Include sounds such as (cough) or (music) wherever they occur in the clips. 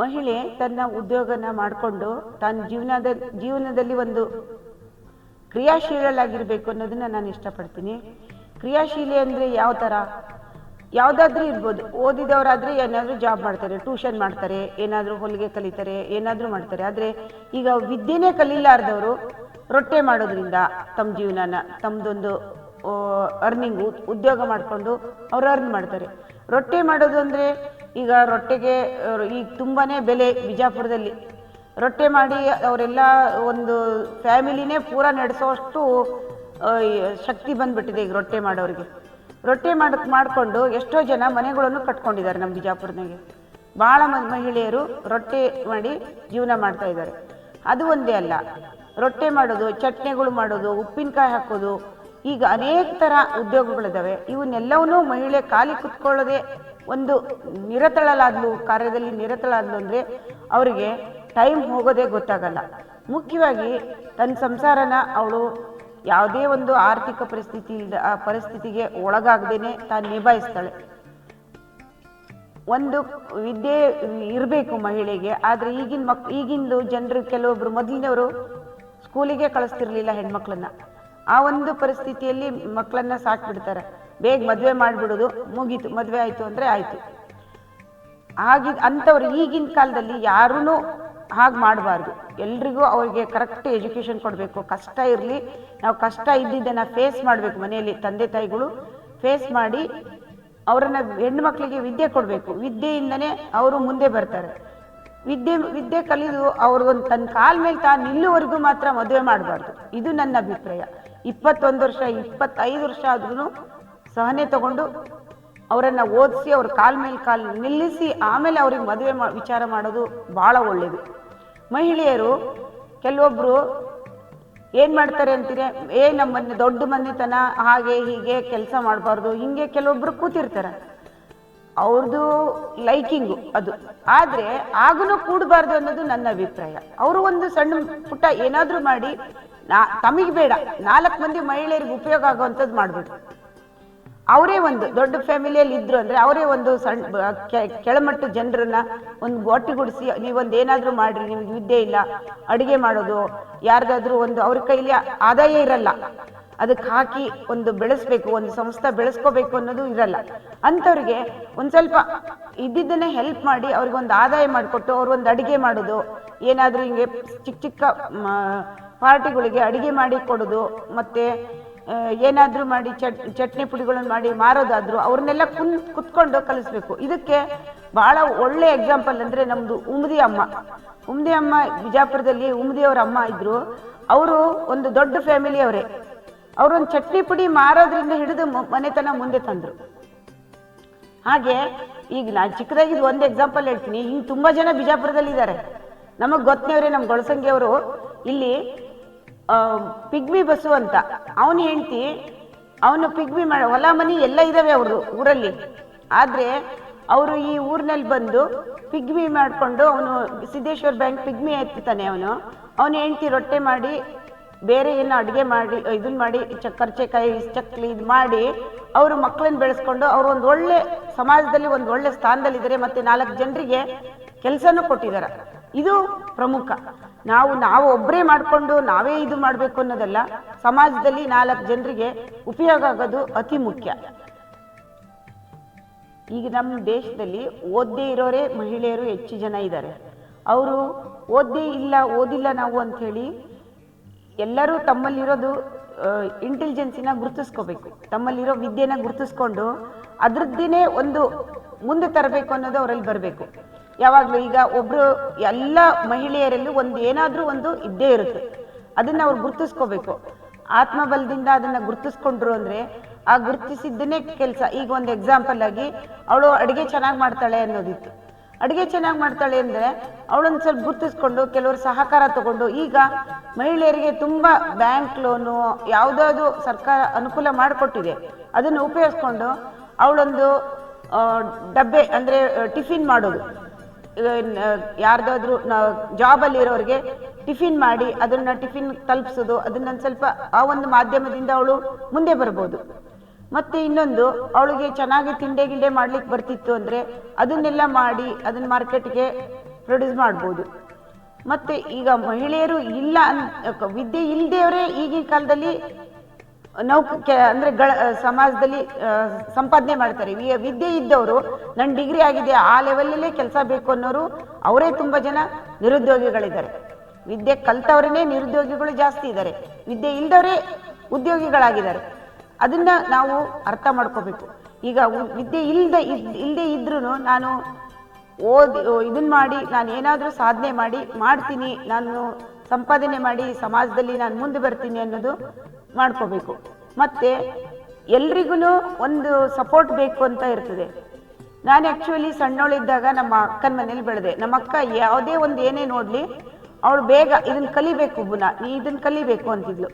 ಮಹಿಳೆ ತನ್ನ ಉದ್ಯೋಗನ ಮಾಡಿಕೊಂಡು ತನ್ನ ಜೀವನದ, ಜೀವನದಲ್ಲಿ ಒಂದು ಕ್ರಿಯಾಶೀಲಳಾಗಿರಬೇಕು ಅನ್ನೋದನ್ನ ನಾನು ಇಷ್ಟಪಡ್ತೀನಿ. ಕ್ರಿಯಾಶೀಲೆ ಅಂದರೆ ಯಾವ ಥರ ಯಾವುದಾದ್ರೂ ಇರ್ಬೋದು. ಓದಿದವರಾದರೆ ಏನಾದರೂ ಜಾಬ್ ಮಾಡ್ತಾರೆ ಟ್ಯೂಷನ್ ಮಾಡ್ತಾರೆ, ಏನಾದರೂ ಹೊಲಿಗೆ ಕಲಿತಾರೆ, ಏನಾದರೂ ಮಾಡ್ತಾರೆ. ಆದರೆ ಈಗ ವಿದ್ಯೆನೇ ಕಲೀಲಾರ್ದವರು ರೊಟ್ಟೆ ಮಾಡೋದ್ರಿಂದ ತಮ್ಮ ಜೀವನನ ತಮ್ಮದೊಂದು ಅರ್ನಿಂಗ್ ಉದ್ಯೋಗ ಮಾಡಿಕೊಂಡು ಅವ್ರು ಅರ್ನ್ ಮಾಡ್ತಾರೆ. ರೊಟ್ಟೆ ಮಾಡೋದು ಅಂದರೆ ಈಗ ರೊಟ್ಟೆಗೆ ಈಗ ತುಂಬಾ ಬೆಲೆ ಬಿಜಾಪುರದಲ್ಲಿ. ರೊಟ್ಟೆ ಮಾಡಿ ಅವರೆಲ್ಲ ಒಂದು ಫ್ಯಾಮಿಲಿನೇ ಪೂರ ನಡೆಸೋಷ್ಟು ಶಕ್ತಿ ಬಂದ್ಬಿಟ್ಟಿದೆ ಈಗ ರೊಟ್ಟೆ ಮಾಡೋರಿಗೆ. ರೊಟ್ಟೆ ಮಾಡ್, ಮಾಡಿಕೊಂಡು ಎಷ್ಟೋ ಜನ ಮನೆಗಳನ್ನು ಕಟ್ಕೊಂಡಿದ್ದಾರೆ ನಮ್ಮ ಬಿಜಾಪುರದಾಗೆ. ಭಾಳ ಮಹಿಳೆಯರು ರೊಟ್ಟೆ ಮಾಡಿ ಜೀವನ ಮಾಡ್ತಾ ಇದ್ದಾರೆ. ಅದು ಒಂದೇ ಅಲ್ಲ. ರೊಟ್ಟೆ ಮಾಡೋದು, ಚಟ್ನಿಗಳು ಮಾಡೋದು, ಉಪ್ಪಿನಕಾಯಿ ಹಾಕೋದು, ಈಗ ಅನೇಕ ಥರ ಉದ್ಯೋಗಗಳಿದ್ದಾವೆ. ಇವನ್ನೆಲ್ಲವನ್ನೂ ಮಹಿಳೆ ಖಾಲಿ ಕುತ್ಕೊಳ್ಳೋದೇ ಒಂದು ನಿರತಳಲಾದ್ಲು, ಕಾರ್ಯದಲ್ಲಿ ನಿರತಳಾದ್ಲು ಅಂದರೆ ಅವರಿಗೆ ಟೈಮ್ ಹೋಗೋದೇ ಗೊತ್ತಾಗಲ್ಲ. ಮುಖ್ಯವಾಗಿ ತನ್ನ ಸಂಸಾರನ ಅವಳು ಯಾವುದೇ ಒಂದು ಆರ್ಥಿಕ ಪರಿಸ್ಥಿತಿ ಪರಿಸ್ಥಿತಿಗೆ ಒಳಗಾಗದೇನೆ ತಾನು ನಿಭಾಯಿಸ್ತಾಳೆ. ಒಂದು ವಿದ್ಯೆ ಇರಬೇಕು ಮಹಿಳೆಗೆ, ಆದರೆ ಈಗಿನ ಮಕ್, ಈಗಿಂದು ಜನರು ಕೆಲವೊಬ್ಬರು ಮೊದಲಿನವರು ಸ್ಕೂಲಿಗೆ ಕಳಿಸ್ತಿರ್ಲಿಲ್ಲ ಹೆಣ್ಮಕ್ಳನ್ನ. ಆ ಒಂದು ಪರಿಸ್ಥಿತಿಯಲ್ಲಿ ಮಕ್ಕಳನ್ನ ಸಾಕ್ಬಿಡ್ತಾರೆ. ಬೇಗ ಮದುವೆ ಮಾಡಿಬಿಡೋದು. ಮುಗೀತು, ಮದುವೆ ಆಯಿತು ಅಂದರೆ ಆಯಿತು. ಆಗಿ, ಅಂಥವ್ರು ಈಗಿನ ಕಾಲದಲ್ಲಿ ಯಾರೂ ಹಾಗೆ ಮಾಡಬಾರ್ದು. ಎಲ್ರಿಗೂ ಅವ್ರಿಗೆ ಕರೆಕ್ಟ್ ಎಜುಕೇಷನ್ ಕೊಡಬೇಕು. ಕಷ್ಟ ಇರಲಿ. ನಾವು ಕಷ್ಟ ಇದ್ದಿದ್ದನ್ನು ಫೇಸ್ ಮಾಡಬೇಕು ಮನೆಯಲ್ಲಿ ತಂದೆ ತಾಯಿಗಳು. ಫೇಸ್ ಮಾಡಿ ಅವರನ್ನು ಹೆಣ್ಮಕ್ಳಿಗೆ ವಿದ್ಯೆ ಕೊಡಬೇಕು. ವಿದ್ಯೆಯಿಂದನೇ ಅವರು ಮುಂದೆ ಬರ್ತಾರೆ. ವಿದ್ಯೆ ವಿದ್ಯೆ ಕಲಿದು ಅವರು ಒಂದು ತನ್ನ ಕಾಲ ಮೇಲೆ ತಾನು ನಿಲ್ಲುವರೆಗೂ ಮಾತ್ರ ಮದುವೆ ಮಾಡಬಾರ್ದು. ಇದು ನನ್ನ ಅಭಿಪ್ರಾಯ. ಇಪ್ಪತ್ತೊಂದು ವರ್ಷ, ಇಪ್ಪತ್ತೈದು ವರ್ಷ ಆದ್ರೂ ಸಹನೆ ತಗೊಂಡು ಅವರನ್ನು ಓದಿಸಿ ಅವ್ರ ಕಾಲ್ ಮೇಲೆ ಕಾಲು ನಿಲ್ಲಿಸಿ ಆಮೇಲೆ ಅವ್ರಿಗೆ ಮದುವೆ ಮಾ, ವಿಚಾರ ಮಾಡೋದು ಭಾಳ ಒಳ್ಳೆಯದು ಮಹಿಳೆಯರು ಕೆಲವೊಬ್ಬರು ಏನು ಮಾಡ್ತಾರೆ ಅಂತೀರಿ? ಏ ನಮ್ಮ ಮನೆ, ದೊಡ್ಡ ಮನೆತನ, ಹಾಗೆ ಹೀಗೆ ಕೆಲಸ ಮಾಡಬಾರ್ದು. ಹಿಂಗೆ ಕೆಲವೊಬ್ಬರು ಕೂತಿರ್ತಾರೆ. ಅವ್ರದ್ದು ಲೈಕಿಂಗು ಅದು. ಆದರೆ ಆಗೂ ಕೂಡಬಾರ್ದು ಅನ್ನೋದು ನನ್ನ ಅಭಿಪ್ರಾಯ. ಅವರು ಒಂದು ಸಣ್ಣ ಪುಟ್ಟ ಏನಾದರೂ ಮಾಡಿ ನಾ, ತಮಗೆ ಬೇಡ. ನಾಲ್ಕು ಮಂದಿ ಮಹಿಳೆಯರಿಗೆ ಉಪಯೋಗ ಆಗುವಂಥದ್ದು ಮಾಡಬೇಕು ಅವರೇ ಒಂದು ದೊಡ್ಡ ಫ್ಯಾಮಿಲಿಯಲ್ಲಿ ಇದ್ರು ಅಂದ್ರೆ ಅವರೇ ಒಂದು ಸಣ್ಣ ಕೆಳಮಟ್ಟ ಜನರನ್ನ ಒಂದು ಒಟ್ಟುಗೂಡಿಸಿ ನೀವೊಂದು ಏನಾದ್ರೂ ಮಾಡ್ರಿ, ನಿಮ್ಗೆ ವಿದ್ಯೆ ಇಲ್ಲ, ಅಡಿಗೆ ಮಾಡೋದು ಯಾರ್ದಾದ್ರೂ ಒಂದು ಅವ್ರ ಕೈಲಿ ಆದಾಯ ಇರಲ್ಲ. ಅದಕ್ಕೆ ಹಾಕಿ ಒಂದು ಬೆಳೆಸ್ಬೇಕು, ಒಂದು ಸಂಸ್ಥೆ ಬೆಳೆಸ್ಕೋಬೇಕು ಅನ್ನೋದು ಇರಲ್ಲ. ಅಂಥವ್ರಿಗೆ ಒಂದು ಸ್ವಲ್ಪ ಇದ್ದಿದ್ದನ್ನೇ ಹೆಲ್ಪ್ ಮಾಡಿ ಅವ್ರಿಗೆ ಒಂದು ಆದಾಯ ಮಾಡಿಕೊಟ್ಟು, ಅವ್ರು ಒಂದು ಅಡಿಗೆ ಮಾಡೋದು, ಏನಾದರೂ ಹಿಂಗೆ ಚಿಕ್ಕ ಚಿಕ್ಕ ಪಾರ್ಟಿಗಳಿಗೆ ಅಡಿಗೆ ಮಾಡಿ ಕೊಡೋದು, ಮತ್ತೆ ಏನಾದರೂ ಮಾಡಿ, ಚಟ್, ಚಟ್ನಿ ಪುಡಿಗಳನ್ನು ಮಾಡಿ ಮಾರೋದಾದರೂ ಅವ್ರನ್ನೆಲ್ಲ ಕುನ್, ಕುತ್ಕೊಂಡು ಕಲಿಸ್ಬೇಕು. ಇದಕ್ಕೆ ಭಾಳ ಒಳ್ಳೆ ಎಕ್ಸಾಂಪಲ್ ಅಂದರೆ ನಮ್ಮದು ಉಮ್ದಿ ಅಮ್ಮ. ಉಮ್ದಿ ಅಮ್ಮ ಬಿಜಾಪುರದಲ್ಲಿ ಉಮ್ದಿಯವ್ರ ಅಮ್ಮ ಇದ್ದರು ಅವರು ಒಂದು ದೊಡ್ಡ ಫ್ಯಾಮಿಲಿ ಅವರೇ. ಅವರೊಂದು ಚಟ್ನಿ ಪುಡಿ ಮಾರೋದ್ರಿಂದ ಹಿಡಿದು ಮನೆತನ ಮುಂದೆ ತಂದರು. ಹಾಗೆ ಈಗ ನಾನು ಚಿಕ್ಕದಾಗಿದ್ದು ಒಂದು ಎಕ್ಸಾಂಪಲ್ ಹೇಳ್ತೀನಿ. ಹಿಂಗೆ ತುಂಬ ಜನ ಬಿಜಾಪುರದಲ್ಲಿ ಇದ್ದಾರೆ ನಮಗೆ ಗೊತ್ತನೇವ್ರೆ ನಮ್ಮ ಗೊಳಸಂಗಿಯವರು. ಇಲ್ಲಿ ಪಿಗ್ಮಿ ಬಸು ಅಂತ. ಅವನು ಹೆಂಡ್ತಿ, ಅವನು ಪಿಗ್ಮಿ ಮಾಡ ಹೊಲ ಮನಿ ಎಲ್ಲ ಇದಾವೆ ಅವರು ಊರಲ್ಲಿ. ಆದರೆ ಅವರು ಈ ಊರಿನಲ್ಲಿ ಬಂದು ಪಿಗ್ಮಿ ಮಾಡಿಕೊಂಡು ಅವನು ಸಿದ್ದೇಶ್ವರ್ ಬ್ಯಾಂಕ್ ಪಿಗ್ಮಿ ಎತ್ತಾನೆ ಅವನು. ಅವನು ಹೆಂಡ್ತಿ ರೊಟ್ಟೆ ಮಾಡಿ, ಬೇರೆ ಏನೋ ಅಡುಗೆ ಮಾಡಿ ಇದನ್ನ ಮಾಡಿ ಕರ್ಚೆಕಾಯಿ, ಚಕ್ಲಿ ಇದು ಮಾಡಿ ಅವರು ಮಕ್ಕಳನ್ನ ಬೆಳೆಸ್ಕೊಂಡು ಅವರು ಒಂದು ಒಳ್ಳೆ ಸಮಾಜದಲ್ಲಿ ಒಂದು ಒಳ್ಳೆ ಸ್ಥಾನದಲ್ಲಿದ್ದಾರೆ ಮತ್ತು ನಾಲ್ಕು ಜನರಿಗೆ ಕೆಲಸನೂ ಕೊಟ್ಟಿದ್ದಾರೆ. ಇದು ಪ್ರಮುಖ. ನಾವು ನಾವು ಒಬ್ಬರೇ ಮಾಡಿಕೊಂಡು ನಾವೇ ಇದು ಮಾಡಬೇಕು ಅನ್ನೋದಲ್ಲ, ಸಮಾಜದಲ್ಲಿ ನಾಲ್ಕು ಜನರಿಗೆ ಉಪಯೋಗ ಆಗೋದು ಅತಿ ಮುಖ್ಯ. ಈಗ ನಮ್ಮ ದೇಶದಲ್ಲಿ ಓದ್ದೇ ಇರೋರೇ ಮಹಿಳೆಯರು ಹೆಚ್ಚು ಜನ ಇದ್ದಾರೆ. ಅವರು ಓದ್ದೇ ಇಲ್ಲ, ಓದಿಲ್ಲ ನಾವು ಅಂಥೇಳಿ ಎಲ್ಲರೂ ತಮ್ಮಲ್ಲಿರೋದು ಇಂಟೆಲಿಜೆನ್ಸಿನ ಗುರುತಿಸ್ಕೋಬೇಕು. ತಮ್ಮಲ್ಲಿರೋ ವಿದ್ಯೆನ ಗುರುತಿಸ್ಕೊಂಡು ಅದ್ರದ್ದೇನೆ ಒಂದು ಮುಂದೆ ತರಬೇಕು ಅನ್ನೋದು ಅವರಲ್ಲಿ ಬರಬೇಕು. ಯಾವಾಗಲೂ ಈಗ ಒಬ್ಬರು ಎಲ್ಲ ಮಹಿಳೆಯರಲ್ಲೂ ಒಂದು ಏನಾದರೂ ಒಂದು ಇದ್ದೇ ಇರುತ್ತೆ. ಅದನ್ನು ಅವ್ರು ಗುರುತಿಸ್ಕೋಬೇಕು. ಆತ್ಮಬಲದಿಂದ ಅದನ್ನು ಗುರುತಿಸ್ಕೊಂಡ್ರು ಅಂದರೆ ಆ ಗುರುತಿಸಿದ್ದನ್ನೇ ಕೆಲಸ. ಈಗ ಒಂದು ಎಕ್ಸಾಂಪಲ್ ಆಗಿ ಅವಳು ಅಡುಗೆ ಚೆನ್ನಾಗಿ ಮಾಡ್ತಾಳೆ ಅನ್ನೋದಿತ್ತು. ಅಡುಗೆ ಚೆನ್ನಾಗಿ ಮಾಡ್ತಾಳೆ ಅಂದರೆ ಅವಳೊಂದು ಸ್ವಲ್ಪ ಗುರುತಿಸ್ಕೊಂಡು ಕೆಲವರು ಸಹಕಾರ ತಗೊಂಡು ಈಗ ಮಹಿಳೆಯರಿಗೆ ತುಂಬ ಬ್ಯಾಂಕ್ ಲೋನು ಯಾವುದಾದ್ರು ಸರ್ಕಾರ ಅನುಕೂಲ ಮಾಡಿಕೊಟ್ಟಿದೆ. ಅದನ್ನು ಉಪಯೋಗಿಸ್ಕೊಂಡು ಅವಳೊಂದು ಡಬ್ಬೆ ಅಂದರೆ ಟಿಫಿನ್ ಮಾಡೋದು. ಯಾರ್ದಾದ್ರೂ ಜಾಬಲ್ಲಿ ಇರೋರಿಗೆ ಟಿಫಿನ್ ಮಾಡಿ, ಅದನ್ನ ಟಿಫಿನ್ ತಲುಪಿಸೋದು ಅದನ್ನ ಸ್ವಲ್ಪ, ಆ ಒಂದು ಮಾಧ್ಯಮದಿಂದ ಅವಳು ಮುಂದೆ ಬರ್ಬೋದು. ಮತ್ತೆ ಇನ್ನೊಂದು, ಅವಳಿಗೆ ಚೆನ್ನಾಗಿ ತಿಂಡೆ ಗಿಂಡೆ ಮಾಡ್ಲಿಕ್ಕೆ ಬರ್ತಿತ್ತು ಅಂದ್ರೆ, ಅದನ್ನೆಲ್ಲ ಮಾಡಿ, ಅದನ್ನ ಮಾರ್ಕೆಟ್ಗೆ ಪ್ರೊಡ್ಯೂಸ್ ಮಾಡ್ಬೋದು. ಮತ್ತೆ ಈಗ ಮಹಿಳೆಯರು ಇಲ್ಲ ಅನ್, ವಿದ್ಯೆ ಇಲ್ಲದೆಯವರೇ ಈಗಿನ ಕಾಲದಲ್ಲಿ ನೌಕ ಅಂದ್ರೆ ಗಳ ಸಮಾಜದಲ್ಲಿ ಸಂಪಾದನೆ ಮಾಡ್ತಾರೆ. ವಿದ್ಯೆ ಇದ್ದವರು ನನ್ನ ಡಿಗ್ರಿ ಆಗಿದೆ ಆ ಲೆವೆಲಲ್ಲೇ ಕೆಲಸ ಬೇಕು ಅನ್ನೋರು, ಅವರೇ ತುಂಬ ಜನ ನಿರುದ್ಯೋಗಿಗಳಿದ್ದಾರೆ. ವಿದ್ಯೆ ಕಲ್ತವ್ರನ್ನೇ ನಿರುದ್ಯೋಗಿಗಳು ಜಾಸ್ತಿ ಇದ್ದಾರೆ. ವಿದ್ಯೆ ಇಲ್ದವರೇ ಉದ್ಯೋಗಿಗಳಾಗಿದ್ದಾರೆ. ಅದನ್ನ ನಾವು ಅರ್ಥ ಮಾಡ್ಕೋಬೇಕು. ಈಗ ವಿದ್ಯೆ ಇಲ್ದ, ಇದ್- ಇಲ್ದೇ ಇದ್ರೂ ನಾನು ಓದಿ ಇದನ್ನ ಮಾಡಿ, ನಾನು ಏನಾದರೂ ಸಾಧನೆ ಮಾಡಿ, ಮಾಡ್ತೀನಿ. ನಾನು ಸಂಪಾದನೆ ಮಾಡಿ, ಸಮಾಜದಲ್ಲಿ ನಾನು ಮುಂದೆ ಬರ್ತೀನಿ ಅನ್ನೋದು ಮಾಡ್ಕೋಬೇಕು. ಮತ್ತೆ ಎಲ್ರಿಗೂ ಒಂದು ಸಪೋರ್ಟ್ ಬೇಕು ಅಂತ ಇರ್ತದೆ. ನಾನು ಆ್ಯಕ್ಚುಲಿ ಸಣ್ಣವಳಿದ್ದಾಗ ನಮ್ಮ ಅಕ್ಕನ ಮನೇಲಿ ಬೆಳೆದೆ. ನಮ್ಮ ಅಕ್ಕ ಯಾವುದೇ ಒಂದು ಏನೇ ನೋಡಲಿ, ಅವಳು ಬೇಗ ಇದನ್ನ ಕಲಿಬೇಕು ಗುಣ ನೀ ಇದನ್ನ ಕಲಿಬೇಕು ಅಂತಿದ್ಲು.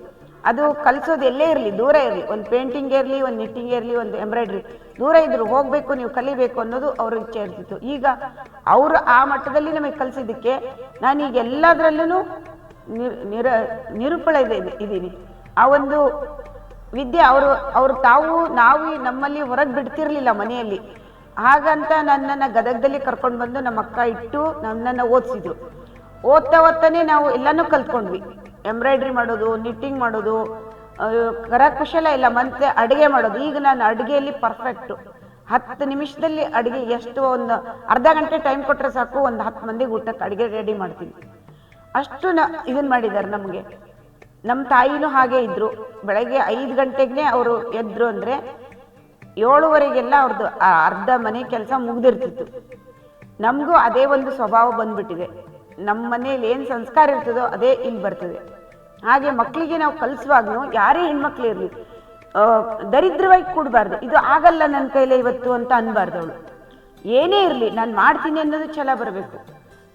ಅದು ಕಲಿಸೋದು ಎಲ್ಲೇ ಇರಲಿ, ದೂರ ಇರಲಿ. ಒಂದು ಪೇಂಟಿಂಗ್ ಇರಲಿ, ಒಂದು ನಿಟ್ಟಿಂಗ್ ಇರಲಿ, ಒಂದು ಎಂಬ್ರಾಯ್ಡ್ರಿ ದೂರ ಇದ್ರು ಹೋಗಬೇಕು, ನೀವು ಕಲಿಬೇಕು ಅನ್ನೋದು ಅವ್ರ ಇಚ್ಛೆ ಇರ್ತಿತ್ತು. ಈಗ ಅವರು ಆ ಮಟ್ಟದಲ್ಲಿ ನಮಗೆ ಕಲಿಸಿದ್ದಕ್ಕೆ ನಾನೀಗ ಎಲ್ಲದರಲ್ಲೂ ನಿರ್, ನಿರ, ನಿರುಪಳ ಇದೆ ಇದ್ದೀನಿ ಆ ಒಂದು ವಿದ್ಯೆ ಅವರು ಅವರು ತಾವು, ನಾವು ನಮ್ಮಲ್ಲಿ ಹೊರಗೆ ಬಿಡ್ತಿರ್ಲಿಲ್ಲ ಮನೆಯಲ್ಲಿ. ಹಾಗಂತ ನನ್ನನ್ನು ಗದಗದಲ್ಲಿ ಕರ್ಕೊಂಡು ಬಂದು ನಮ್ಮ ಅಕ್ಕ ಇಟ್ಟು ನನ್ನನ್ನು ಓದಿಸಿದ್ರು. ಓದ್ತಾ ಓದ್ತಾನೆ ನಾವು ಎಲ್ಲನೂ ಕಲ್ತ್ಕೊಂಡ್ವಿ. ಎಂಬ್ರಾಯ್ಡ್ರಿ ಮಾಡೋದು, ನಿಟ್ಟಿಂಗ್ ಮಾಡೋದು ಕರಕುಶಲ ಇಲ್ಲ, ಮತ್ತೆ ಅಡುಗೆ ಮಾಡೋದು. ಈಗ ನಾನು ಅಡುಗೆಯಲ್ಲಿ ಪರ್ಫೆಕ್ಟು. ಹತ್ತು ನಿಮಿಷದಲ್ಲಿ ಅಡುಗೆ ಎಷ್ಟು ಒಂದು ಅರ್ಧ ಗಂಟೆ ಟೈಮ್ ಕೊಟ್ಟರೆ ಸಾಕು, ಒಂದು ಹತ್ತು ಮಂದಿಗೆ ಊಟಕ್ಕೆ ಅಡುಗೆ ರೆಡಿ ಮಾಡ್ತೀನಿ. ಅಷ್ಟು ನ ಇದನ್ನ ಮಾಡಿದ್ದಾರೆ ನಮಗೆ. ನಮ್ಮ ತಾಯಿನೂ ಹಾಗೆ ಇದ್ರು. ಬೆಳಗ್ಗೆ ಐದು ಗಂಟೆಗೆ ಅವರು ಎದ್ರು ಅಂದರೆ ಏಳುವರೆಗೆಲ್ಲ ಅವ್ರದ್ದು ಅರ್ಧ ಮನೆ ಕೆಲಸ ಮುಗ್ದಿರ್ತಿತ್ತು. ನಮಗೂ ಅದೇ ಒಂದು ಸ್ವಭಾವ ಬಂದ್ಬಿಟ್ಟಿದೆ. ನಮ್ಮ ಮನೇಲಿ ಏನು ಸಂಸ್ಕಾರ ಇರ್ತದೋ ಅದೇ ಇಲ್ಲಿ ಬರ್ತದೆ. ಹಾಗೆ ಮಕ್ಕಳಿಗೆ ನಾವು ಕಲಿಸುವಾಗ್ಲೂ ಯಾರೇ ಹೆಣ್ಮಕ್ಳು ಇರಲಿ ದರಿದ್ರವಾಗಿ ಕೂಡಬಾರ್ದು. ಇದು ಆಗಲ್ಲ ನನ್ನ ಕೈಲೇ ಇವತ್ತು ಅಂತ ಅನ್ಬಾರ್ದು ಅವಳು ಏನೇ ಇರಲಿ, ನಾನು ಮಾಡ್ತೀನಿ ಅನ್ನೋದು ಛಲ ಬರಬೇಕು.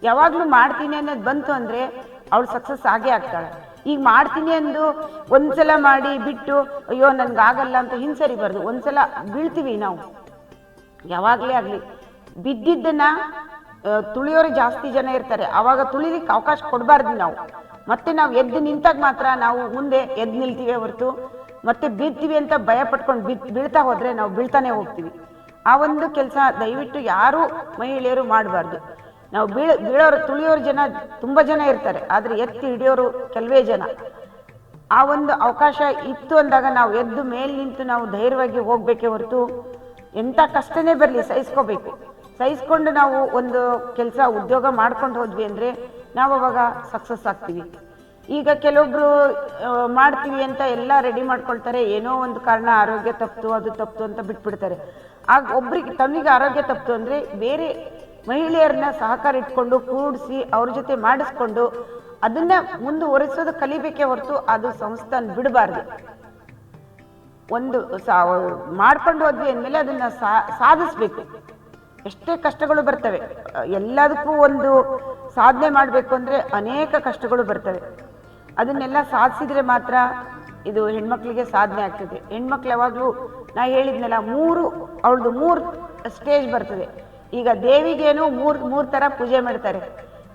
ಯಾವಾಗಲೂ ಮಾಡ್ತೀನಿ ಅನ್ನೋದು ಬಂತು ಅಂದರೆ ಅವಳು ಸಕ್ಸಸ್ ಆಗೇ ಆಗ್ತಾಳೆ. ಈಗ ಮಾಡ್ತೀನಿ ಅಂದು ಒಂದ್ಸಲ ಮಾಡಿ ಬಿಟ್ಟು, ಅಯ್ಯೋ, ನನ್ಗಾಗಲ್ಲ ಅಂತ ಹಿಂಸರಿಬಾರ್ದು. ಒಂದ್ಸಲ ಬೀಳ್ತೀವಿ ನಾವು. ಯಾವಾಗಲೇ ಆಗಲಿ. ಬಿದ್ದಿದ್ದನ್ನ ತುಳಿಯೋರು ಜಾಸ್ತಿ ಜನ ಇರ್ತಾರೆ. ಆವಾಗ ತುಳಿಲಿಕ್ಕೆ ಅವಕಾಶ ಕೊಡಬಾರ್ದು ನಾವು. ಮತ್ತೆ ನಾವು ಎದ್ದು ನಿಂತಾಗ ಮಾತ್ರ ನಾವು ಮುಂದೆ ಎದ್ದು ನಿಲ್ತೀವಿ ಹೊರತು. ಮತ್ತೆ ಬೀಳ್ತೀವಿ ಅಂತ ಭಯ ಪಟ್ಕೊಂಡು ಬಿದ್, ಬೀಳ್ತಾ ಹೋದರೆ ನಾವು ಬೀಳ್ತಾನೆ ಹೋಗ್ತೀವಿ. ಆ ಒಂದು ಕೆಲಸ ದಯವಿಟ್ಟು ಯಾರೂ ಮಹಿಳೆಯರು ಮಾಡಬಾರ್ದು. ನಾವು ಬೀಳ, ಬೀಳೋರು, ತುಳಿಯೋರು ಜನ ತುಂಬ ಜನ ಇರ್ತಾರೆ. ಆದರೆ ಎತ್ತಿ ಹಿಡಿಯೋರು ಕೆಲವೇ ಜನ. ಆ ಒಂದು ಅವಕಾಶ ಇತ್ತು ಅಂದಾಗ ನಾವು ಎದ್ದು ಮೇಲ್ ನಿಂತು ನಾವು ಧೈರ್ಯವಾಗಿ ಹೋಗಬೇಕೇ ಹೊರತು ಎಂಥ ಕಷ್ಟನೇ ಬರಲಿ, ಸಹಿಸ್ಕೋಬೇಕು. ಸಹಿಸ್ಕೊಂಡು ನಾವು ಒಂದು ಕೆಲಸ, ಉದ್ಯೋಗ ಮಾಡ್ಕೊಂಡು ಹೋದ್ವಿ ಅಂದರೆ ನಾವು ಅವಾಗ ಸಕ್ಸಸ್ ಆಗ್ತೀವಿ. ಈಗ ಕೆಲವೊಬ್ರು ಮಾಡ್ತೀವಿ ಅಂತ ಎಲ್ಲ ರೆಡಿ ಮಾಡ್ಕೊಳ್ತಾರೆ. ಏನೋ ಒಂದು ಕಾರಣ ಆರೋಗ್ಯ ತಪ್ಪಿತು ಅದು ತಪ್ಪು ಅಂತ ಬಿಟ್ಬಿಡ್ತಾರೆ. ಆಗ ಒಬ್ರಿಗೆ ತಮಗೆ ಆರೋಗ್ಯ ತಪ್ಪು ಅಂದರೆ ಬೇರೆ ಮಹಿಳೆಯರನ್ನ ಸಹಕಾರ ಇಟ್ಕೊಂಡು ಕೂಡಿಸಿ ಅವ್ರ ಜೊತೆ ಮಾಡಿಸ್ಕೊಂಡು ಅದನ್ನ ಮುಂದುವರಿಸೋದು ಕಲಿಬೇಕೇ ಹೊರತು ಅದು ಸಂಸ್ಥಾನ ಬಿಡಬಾರ್ದು. ಒಂದು ಮಾಡ್ಕೊಂಡು ಹೋದ್ವಿ ಅಂದಮೇಲೆ ಅದನ್ನ ಸಾಧಿಸ್ಬೇಕು. ಎಷ್ಟೇ ಕಷ್ಟಗಳು ಬರ್ತವೆ. ಎಲ್ಲದಕ್ಕೂ ಒಂದು ಸಾಧನೆ ಮಾಡಬೇಕು ಅಂದರೆ ಅನೇಕ ಕಷ್ಟಗಳು ಬರ್ತವೆ. ಅದನ್ನೆಲ್ಲ ಸಾಧಿಸಿದ್ರೆ ಮಾತ್ರ ಇದು ಹೆಣ್ಮಕ್ಳಿಗೆ ಸಾಧನೆ ಆಗ್ತದೆ. ಹೆಣ್ಮಕ್ಳು ಯಾವಾಗಲೂ ನಾ ಹೇಳಿದ್ನಲ್ಲ, ಮೂರು, ಅವಳದು ಮೂರು ಸ್ಟೇಜ್ ಬರ್ತದೆ. ಈಗ ದೇವಿಗೇನು ಮೂರು ಮೂರು ಥರ ಪೂಜೆ ಮಾಡ್ತಾರೆ.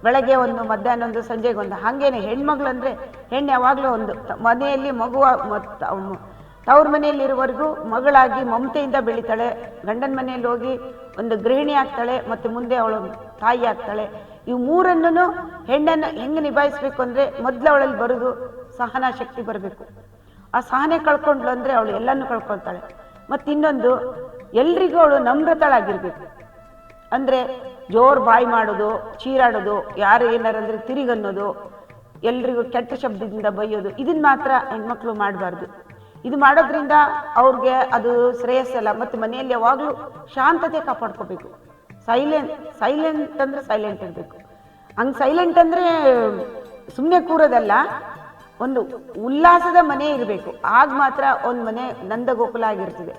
ಬೆಳಗ್ಗೆ ಒಂದು, ಮಧ್ಯಾಹ್ನ ಒಂದು, ಸಂಜೆಗೆ ಒಂದು. ಹಾಗೇನೆ ಹೆಣ್ಮಗಳು ಅಂದರೆ ಹೆಣ್ಣು ಯಾವಾಗಲೂ ಒಂದು. ಮನೆಯಲ್ಲಿ ಮಗುವ ತವ್ರ ಮನೆಯಲ್ಲಿರುವವರೆಗೂ ಮಗಳಾಗಿ ಮಮತೆಯಿಂದ ಬೆಳಿತಾಳೆ. ಗಂಡನ ಮನೆಯಲ್ಲಿ ಹೋಗಿ ಒಂದು ಗೃಹಿಣಿ ಆಗ್ತಾಳೆ ಮತ್ತು ಮುಂದೆ ಅವಳು ತಾಯಿ ಆಗ್ತಾಳೆ. ಇವು ಮೂರನ್ನು ಹೆಣ್ಣನ್ನು ಹೆಂಗೆ ನಿಭಾಯಿಸ್ಬೇಕು ಅಂದರೆ ಮೊದಲು ಅವಳಲ್ಲಿ ಬರೋದು ಸಹನಾ ಶಕ್ತಿ ಬರಬೇಕು. ಆ ಸಹನೆ ಕಳ್ಕೊಂಡ್ಲು ಅಂದರೆ ಅವಳು ಎಲ್ಲನೂ ಕಳ್ಕೊಳ್ತಾಳೆ. ಮತ್ತು ಇನ್ನೊಂದು ಎಲ್ರಿಗೂ ಅವಳು ನಮ್ರತಳಾಗಿರ್ಬೇಕು. ಅಂದರೆ ಜೋರು ಬಾಯಿ ಮಾಡೋದು, ಚೀರಾಡೋದು, ಯಾರು ಏನಾರು ಅಂದರೆ ತಿರುಗನ್ನೋದು, ಎಲ್ರಿಗೂ ಕೆಟ್ಟ ಶಬ್ದದಿಂದ ಬೈಯೋದು ಇದನ್ನ ಮಾತ್ರ ಹೆಣ್ಮಕ್ಳು ಮಾಡಬಾರ್ದು. ಇದು ಮಾಡೋದ್ರಿಂದ ಅವ್ರಿಗೆ ಅದು ಶ್ರೇಯಸ್ಸಲ್ಲ ಮತ್ತು ಮನೆಯಲ್ಲಿ ಯಾವಾಗಲೂ ಶಾಂತತೆ ಕಾಪಾಡ್ಕೋಬೇಕು. ಸೈಲೆಂಟ್ ಸೈಲೆಂಟ್ ಅಂದರೆ ಸೈಲೆಂಟ್ ಇರಬೇಕು. ಹಂಗೆ ಸೈಲೆಂಟ್ ಅಂದರೆ ಸುಮ್ಮನೆ ಕೂರೋದಲ್ಲ, ಒಂದು ಉಲ್ಲಾಸದ ಮನೆ ಇರಬೇಕು. ಆಗ ಮಾತ್ರ ಒಂದು ಮನೆ ನಂದಗೋಕುಲ ಆಗಿರ್ತದೆ.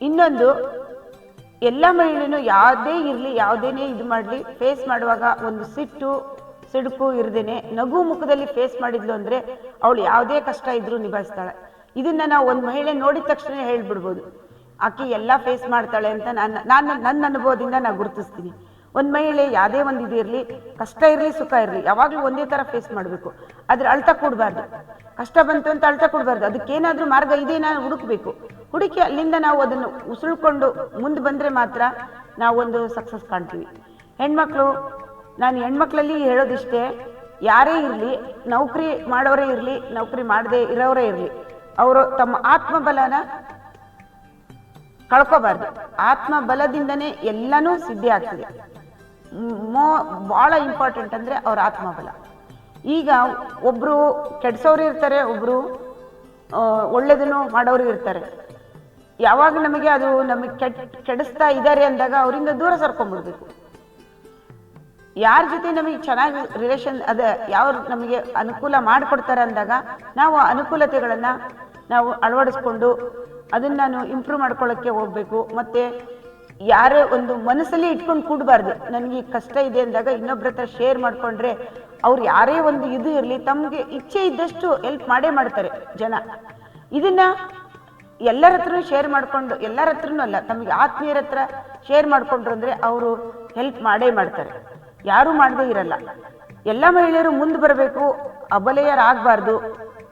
ಇನ್ನೊಂದು ಎಲ್ಲ ಮಹಿಳೆಯೂ ಯಾವುದೇ ಇರಲಿ, ಯಾವುದೇನೇ ಇದು ಮಾಡಲಿ ಫೇಸ್ ಮಾಡುವಾಗ ಒಂದು ಸಿಟ್ಟು, ಸಿಡುಕು ಇರ್ದೇನೆ ನಗು ಮುಖದಲ್ಲಿ ಫೇಸ್ ಮಾಡಿದ್ಲು ಅಂದರೆ ಅವಳು ಯಾವುದೇ ಕಷ್ಟ ಇದ್ರೂ ನಿಭಾಯಿಸ್ತಾಳೆ. ಇದನ್ನ ನಾವು ಒಂದು ಮಹಿಳೆ ನೋಡಿದ ತಕ್ಷಣ ಹೇಳ್ಬಿಡ್ಬೋದು. ಆಕೆ ಎಲ್ಲ ಫೇಸ್ ಮಾಡ್ತಾಳೆ ಅಂತ ನಾನು ನಾನು ನನ್ನ ಅನುಭವದಿಂದ ನಾನು ಗುರುತಿಸ್ತೀನಿ. ಒಂದು ಮಹಿಳೆ ಯಾವುದೇ ಒಂದು ಇದು ಇರಲಿ, ಕಷ್ಟ ಇರಲಿ, ಸುಖ ಇರಲಿ, ಯಾವಾಗಲೂ ಒಂದೇ ಥರ ಫೇಸ್ ಮಾಡಬೇಕು. ಆದರೆ ಅಳ್ತಾ ಕೊಡಬಾರ್ದು. ಕಷ್ಟ ಬಂತು ಅಂತ ಅಳ್ತಾ ಕೊಡಬಾರ್ದು. ಅದಕ್ಕೇನಾದರೂ ಮಾರ್ಗ ಇದೇನಾ ಹುಡುಕ್ಬೇಕು. ಹುಡುಕಿ ಅಲ್ಲಿಂದ ನಾವು ಅದನ್ನು ಉಸುಳ್ಕೊಂಡು ಮುಂದೆ ಬಂದರೆ ಮಾತ್ರ ನಾವೊಂದು ಸಕ್ಸಸ್ ಕಾಣ್ತೀವಿ. ಹೆಣ್ಮಕ್ಳು, ನಾನು ಹೆಣ್ಮಕ್ಳಲ್ಲಿ ಹೇಳೋದಿಷ್ಟೇ, ಯಾರೇ ಇರಲಿ, ನೌಕರಿ ಮಾಡೋರೇ ಇರಲಿ, ನೌಕರಿ ಮಾಡದೇ ಇರೋರೇ ಇರಲಿ, ಅವರು ತಮ್ಮ ಆತ್ಮಬಲನ ಕಳ್ಕೋಬಾರ್ದು. ಆತ್ಮ ಬಲದಿಂದನೇ ಎಲ್ಲನೂ ಸಿದ್ಧಿ ಆಗ್ತದೆ. ಮ್- ಮೋ ಭಾಳ ಇಂಪಾರ್ಟೆಂಟ್ ಅಂದರೆ ಅವ್ರ ಆತ್ಮಬಲ. ಈಗ ಒಬ್ಬರು ಕೆಡ್ಸೋರು ಇರ್ತಾರೆ ಒಬ್ಬರು ಒಳ್ಳೇದನ್ನು ಮಾಡೋರು ಇರ್ತಾರೆ. ಯಾವಾಗ ನಮಗೆ ಅದು ನಮಗೆ ಕೆಟ್, ಕೆಡಿಸ್ತಾ ಇದ್ದಾರೆ ಅಂದಾಗ ಅವರಿಂದ ದೂರ ಸರ್ಕೊಂಡ್ಬಿಡ್ಬೇಕು. ಯಾರ ಜೊತೆ ನಮಗೆ ಚೆನ್ನಾಗಿ ರಿಲೇಷನ್ ಅದ ಯಾವ ನಮಗೆ ಅನುಕೂಲ ಮಾಡಿಕೊಡ್ತಾರೆ ಅಂದಾಗ ನಾವು ಅನುಕೂಲತೆಗಳನ್ನು ನಾವು ಅಳವಡಿಸ್ಕೊಂಡು ಅದನ್ನ ನಾನು ಇಂಪ್ರೂವ್ ಮಾಡ್ಕೊಳ್ಳೋಕ್ಕೆ ಹೋಗ್ಬೇಕು. ಮತ್ತೆ ಯಾರೇ ಒಂದು ಮನಸ್ಸಲ್ಲಿ ಇಟ್ಕೊಂಡು ಕೂಡಬಾರ್ದು. ನನಗೆ ಕಷ್ಟ ಇದೆ ಅಂದಾಗ ಇನ್ನೊಬ್ಬರ ಹತ್ರ ಶೇರ್ ಮಾಡಿಕೊಂಡ್ರೆ ಅವ್ರು ಯಾರೇ ಒಂದು ಇದು ಇರಲಿ ತಮಗೆ ಇಚ್ಛೆ ಇದ್ದಷ್ಟು ಹೆಲ್ಪ್ ಮಾಡೇ ಮಾಡ್ತಾರೆ ಜನ. ಇದನ್ನ ಎಲ್ಲರ ಹತ್ರನೂ ಶೇರ್ ಮಾಡ್ಕೊಂಡು, ಎಲ್ಲರ ಹತ್ರನೂ ಅಲ್ಲ, ತಮಗೆ ಆತ್ಮೀಯರ ಹತ್ರ ಶೇರ್ ಮಾಡಿಕೊಂಡ್ರು ಅಂದರೆ ಅವರು ಹೆಲ್ಪ್ ಮಾಡೇ ಮಾಡ್ತಾರೆ. ಯಾರೂ ಮಾಡದೇ ಇರಲ್ಲ. ಎಲ್ಲ ಮಹಿಳೆಯರು ಮುಂದೆ ಬರಬೇಕು, ಅಬಲೆಯರಾಗಬಾರ್ದು.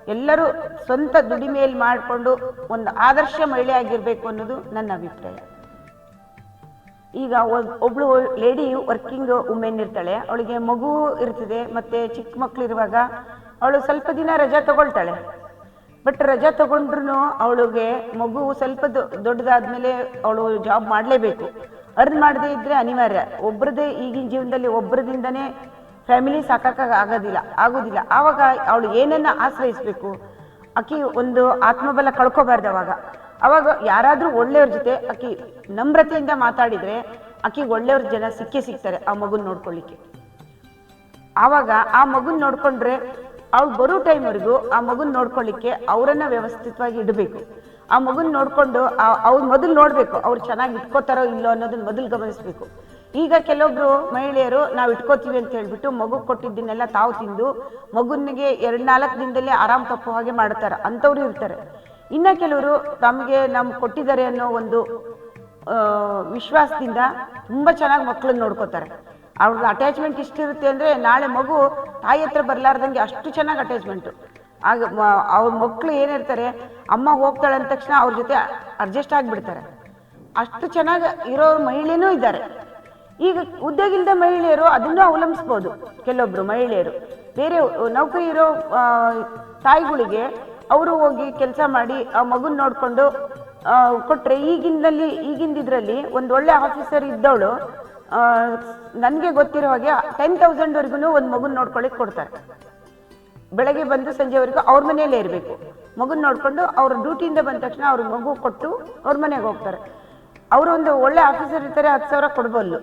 ಎಲ್ಲರೂ ಸ್ವಂತ ದುಡಿಮೆಯಲ್ಲಿ ಮಾಡಿಕೊಂಡು ಒಂದು ಆದರ್ಶ ಮಹಿಳೆ ಅನ್ನೋದು ನನ್ನ ಅಭಿಪ್ರಾಯ. ಈಗ ಒಬ್- ಒಬ್ಳು ಲೇಡಿ ವರ್ಕಿಂಗ್ ವುಮೆನ್ ಇರ್ತಾಳೆ, ಅವಳಿಗೆ ಮಗು ಇರ್ತದೆ, ಮತ್ತೆ ಚಿಕ್ಕ ಮಕ್ಳು ಇರುವಾಗ ಅವಳು ಸ್ವಲ್ಪ ದಿನ ರಜಾ ತಗೊಳ್ತಾಳೆ. ಬಟ್ ರಜಾ ತಗೊಂಡ್ರು ಅವಳಿಗೆ ಮಗು ಸ್ವಲ್ಪ ದೊಡ್ಡದಾದ್ಮೇಲೆ ಅವಳು ಜಾಬ್ ಮಾಡಲೇಬೇಕು. ಅರ್ನ್ ಮಾಡದೇ ಇದ್ರೆ ಅನಿವಾರ್ಯ. ಒಬ್ರದೇ ಈಗಿನ ಜೀವನದಲ್ಲಿ ಒಬ್ಬರದಿಂದನೇ ಫ್ಯಾಮಿಲಿ ಸಾಕಾಗ ಆಗೋದಿಲ್ಲ ಆಗೋದಿಲ್ಲ. ಆವಾಗ ಅವಳು ಏನನ್ನ ಆಶ್ರಯಿಸ್ಬೇಕು? ಅಕ್ಕಿ ಒಂದು ಆತ್ಮಬಲ ಕಳ್ಕೊಬಾರ್ದು ಅವಾಗ. ಅವಾಗ ಯಾರಾದರೂ ಒಳ್ಳೆಯವ್ರ ಜೊತೆ ಅಕ್ಕಿ ನಮ್ರತೆಯಿಂದ ಮಾತಾಡಿದರೆ ಅಕ್ಕಿ ಒಳ್ಳೆಯವ್ರ ಜನ ಸಿಕ್ಕೇ ಸಿಗ್ತಾರೆ ಆ ಮಗುನ ನೋಡ್ಕೊಳ್ಳಿಕ್ಕೆ ಆವಾಗ ಆ ಮಗುನ ನೋಡ್ಕೊಂಡ್ರೆ ಅವ್ಳು ಬರೋ ಟೈಮ್ವರೆಗೂ ಆ ಮಗುನ ನೋಡ್ಕೊಳ್ಳಿಕ್ಕೆ ಅವರನ್ನ ವ್ಯವಸ್ಥಿತವಾಗಿ ಇಡಬೇಕು. ಆ ಮಗುನ ನೋಡ್ಕೊಂಡು ಅವ್ರು ಮೊದಲು ನೋಡಬೇಕು ಅವ್ರು ಚೆನ್ನಾಗಿ ಇಟ್ಕೋತಾರೋ ಇಲ್ಲೋ ಅನ್ನೋದನ್ನ ಮೊದಲು ಗಮನಿಸ್ಬೇಕು. ಈಗ ಕೆಲವೊಬ್ರು ಮಹಿಳೆಯರು ನಾವು ಇಟ್ಕೋತೀವಿ ಅಂತ ಹೇಳ್ಬಿಟ್ಟು ಮಗು ಕೊಟ್ಟಿದ್ದನ್ನೆಲ್ಲ ತಾವು ತಿಂದು ಮಗುನಿಗೆ ಎರಡು ನಾಲ್ಕು ದಿನದಲ್ಲೇ ಆರಾಮ್ ತಪ್ಪು ಹಾಗೆ ಮಾಡ್ತಾರೆ, ಅಂಥವ್ರು ಇರ್ತಾರೆ. ಇನ್ನ ಕೆಲವರು ತಮಗೆ ನಮ್ಗೆ ಕೊಟ್ಟಿದ್ದಾರೆ ಅನ್ನೋ ಒಂದು ವಿಶ್ವಾಸದಿಂದ ತುಂಬ ಚೆನ್ನಾಗಿ ಮಕ್ಕಳನ್ನ ನೋಡ್ಕೋತಾರೆ. ಅವ್ರದ್ದು ಅಟ್ಯಾಚ್ಮೆಂಟ್ ಇಷ್ಟಿರುತ್ತೆ ಅಂದರೆ ನಾಳೆ ಮಗು ತಾಯಿ ಹತ್ರ ಬರಲಾರ್ದಂಗೆ ಅಷ್ಟು ಚೆನ್ನಾಗಿ ಅಟ್ಯಾಚ್ಮೆಂಟು ಆಗ ಅವ್ರ ಮಕ್ಕಳು ಏನಿರ್ತಾರೆ ಅಮ್ಮ ಹೋಗ್ತಾಳೆ ಅಂದ ತಕ್ಷಣ ಅವ್ರ ಜೊತೆ ಅಡ್ಜಸ್ಟ್ ಆಗಿಬಿಡ್ತಾರೆ. ಅಷ್ಟು ಚೆನ್ನಾಗಿ ಇರೋ ಮಹಿಳೆಯೂ ಇದ್ದಾರೆ. ಈಗ ಉದ್ಯೋಗ ಇಲ್ಲದ ಮಹಿಳೆಯರು ಅದನ್ನು ಅವಲಂಬಿಸ್ಬೋದು, ಕೆಲವೊಬ್ರು ಮಹಿಳೆಯರು. ಬೇರೆ ನೌಕರಿ ಇರೋ ತಾಯಿಗಳಿಗೆ ಅವರು ಹೋಗಿ ಕೆಲಸ ಮಾಡಿ ಆ ಮಗುನ ನೋಡಿಕೊಂಡು ಕೊಟ್ಟರೆ ಈಗಿನಲ್ಲಿ ಈಗಿಂದಿದ್ರಲ್ಲಿ ಒಂದು ಒಳ್ಳೆ ಆಫೀಸರ್ ಇದ್ದವಳು ನನಗೆ ಗೊತ್ತಿರೋ ಹಾಗೆ ಟೆನ್ ತೌಸಂಡ್ವರೆಗೂ ಒಂದು ಮಗುನ ನೋಡ್ಕೊಳ್ಳಿಕ್ಕೆ ಕೊಡ್ತಾರೆ. ಬೆಳಗ್ಗೆ ಬಂದು ಸಂಜೆವರೆಗೂ ಅವ್ರ ಮನೆಯಲ್ಲೇ ಇರಬೇಕು. ಮಗುನ ನೋಡಿಕೊಂಡು ಅವ್ರ ಡ್ಯೂಟಿಯಿಂದ ಬಂದ ತಕ್ಷಣ ಅವ್ರ ಮಗು ಕೊಟ್ಟು ಅವ್ರ ಮನೆಗೆ ಹೋಗ್ತಾರೆ. ಅವರು ಒಂದು ಒಳ್ಳೆ ಆಫೀಸರ್ ಇರ್ತಾರೆ, ಹತ್ತು ಸಾವಿರ ಕೊಡ್ಬಲ್ಲು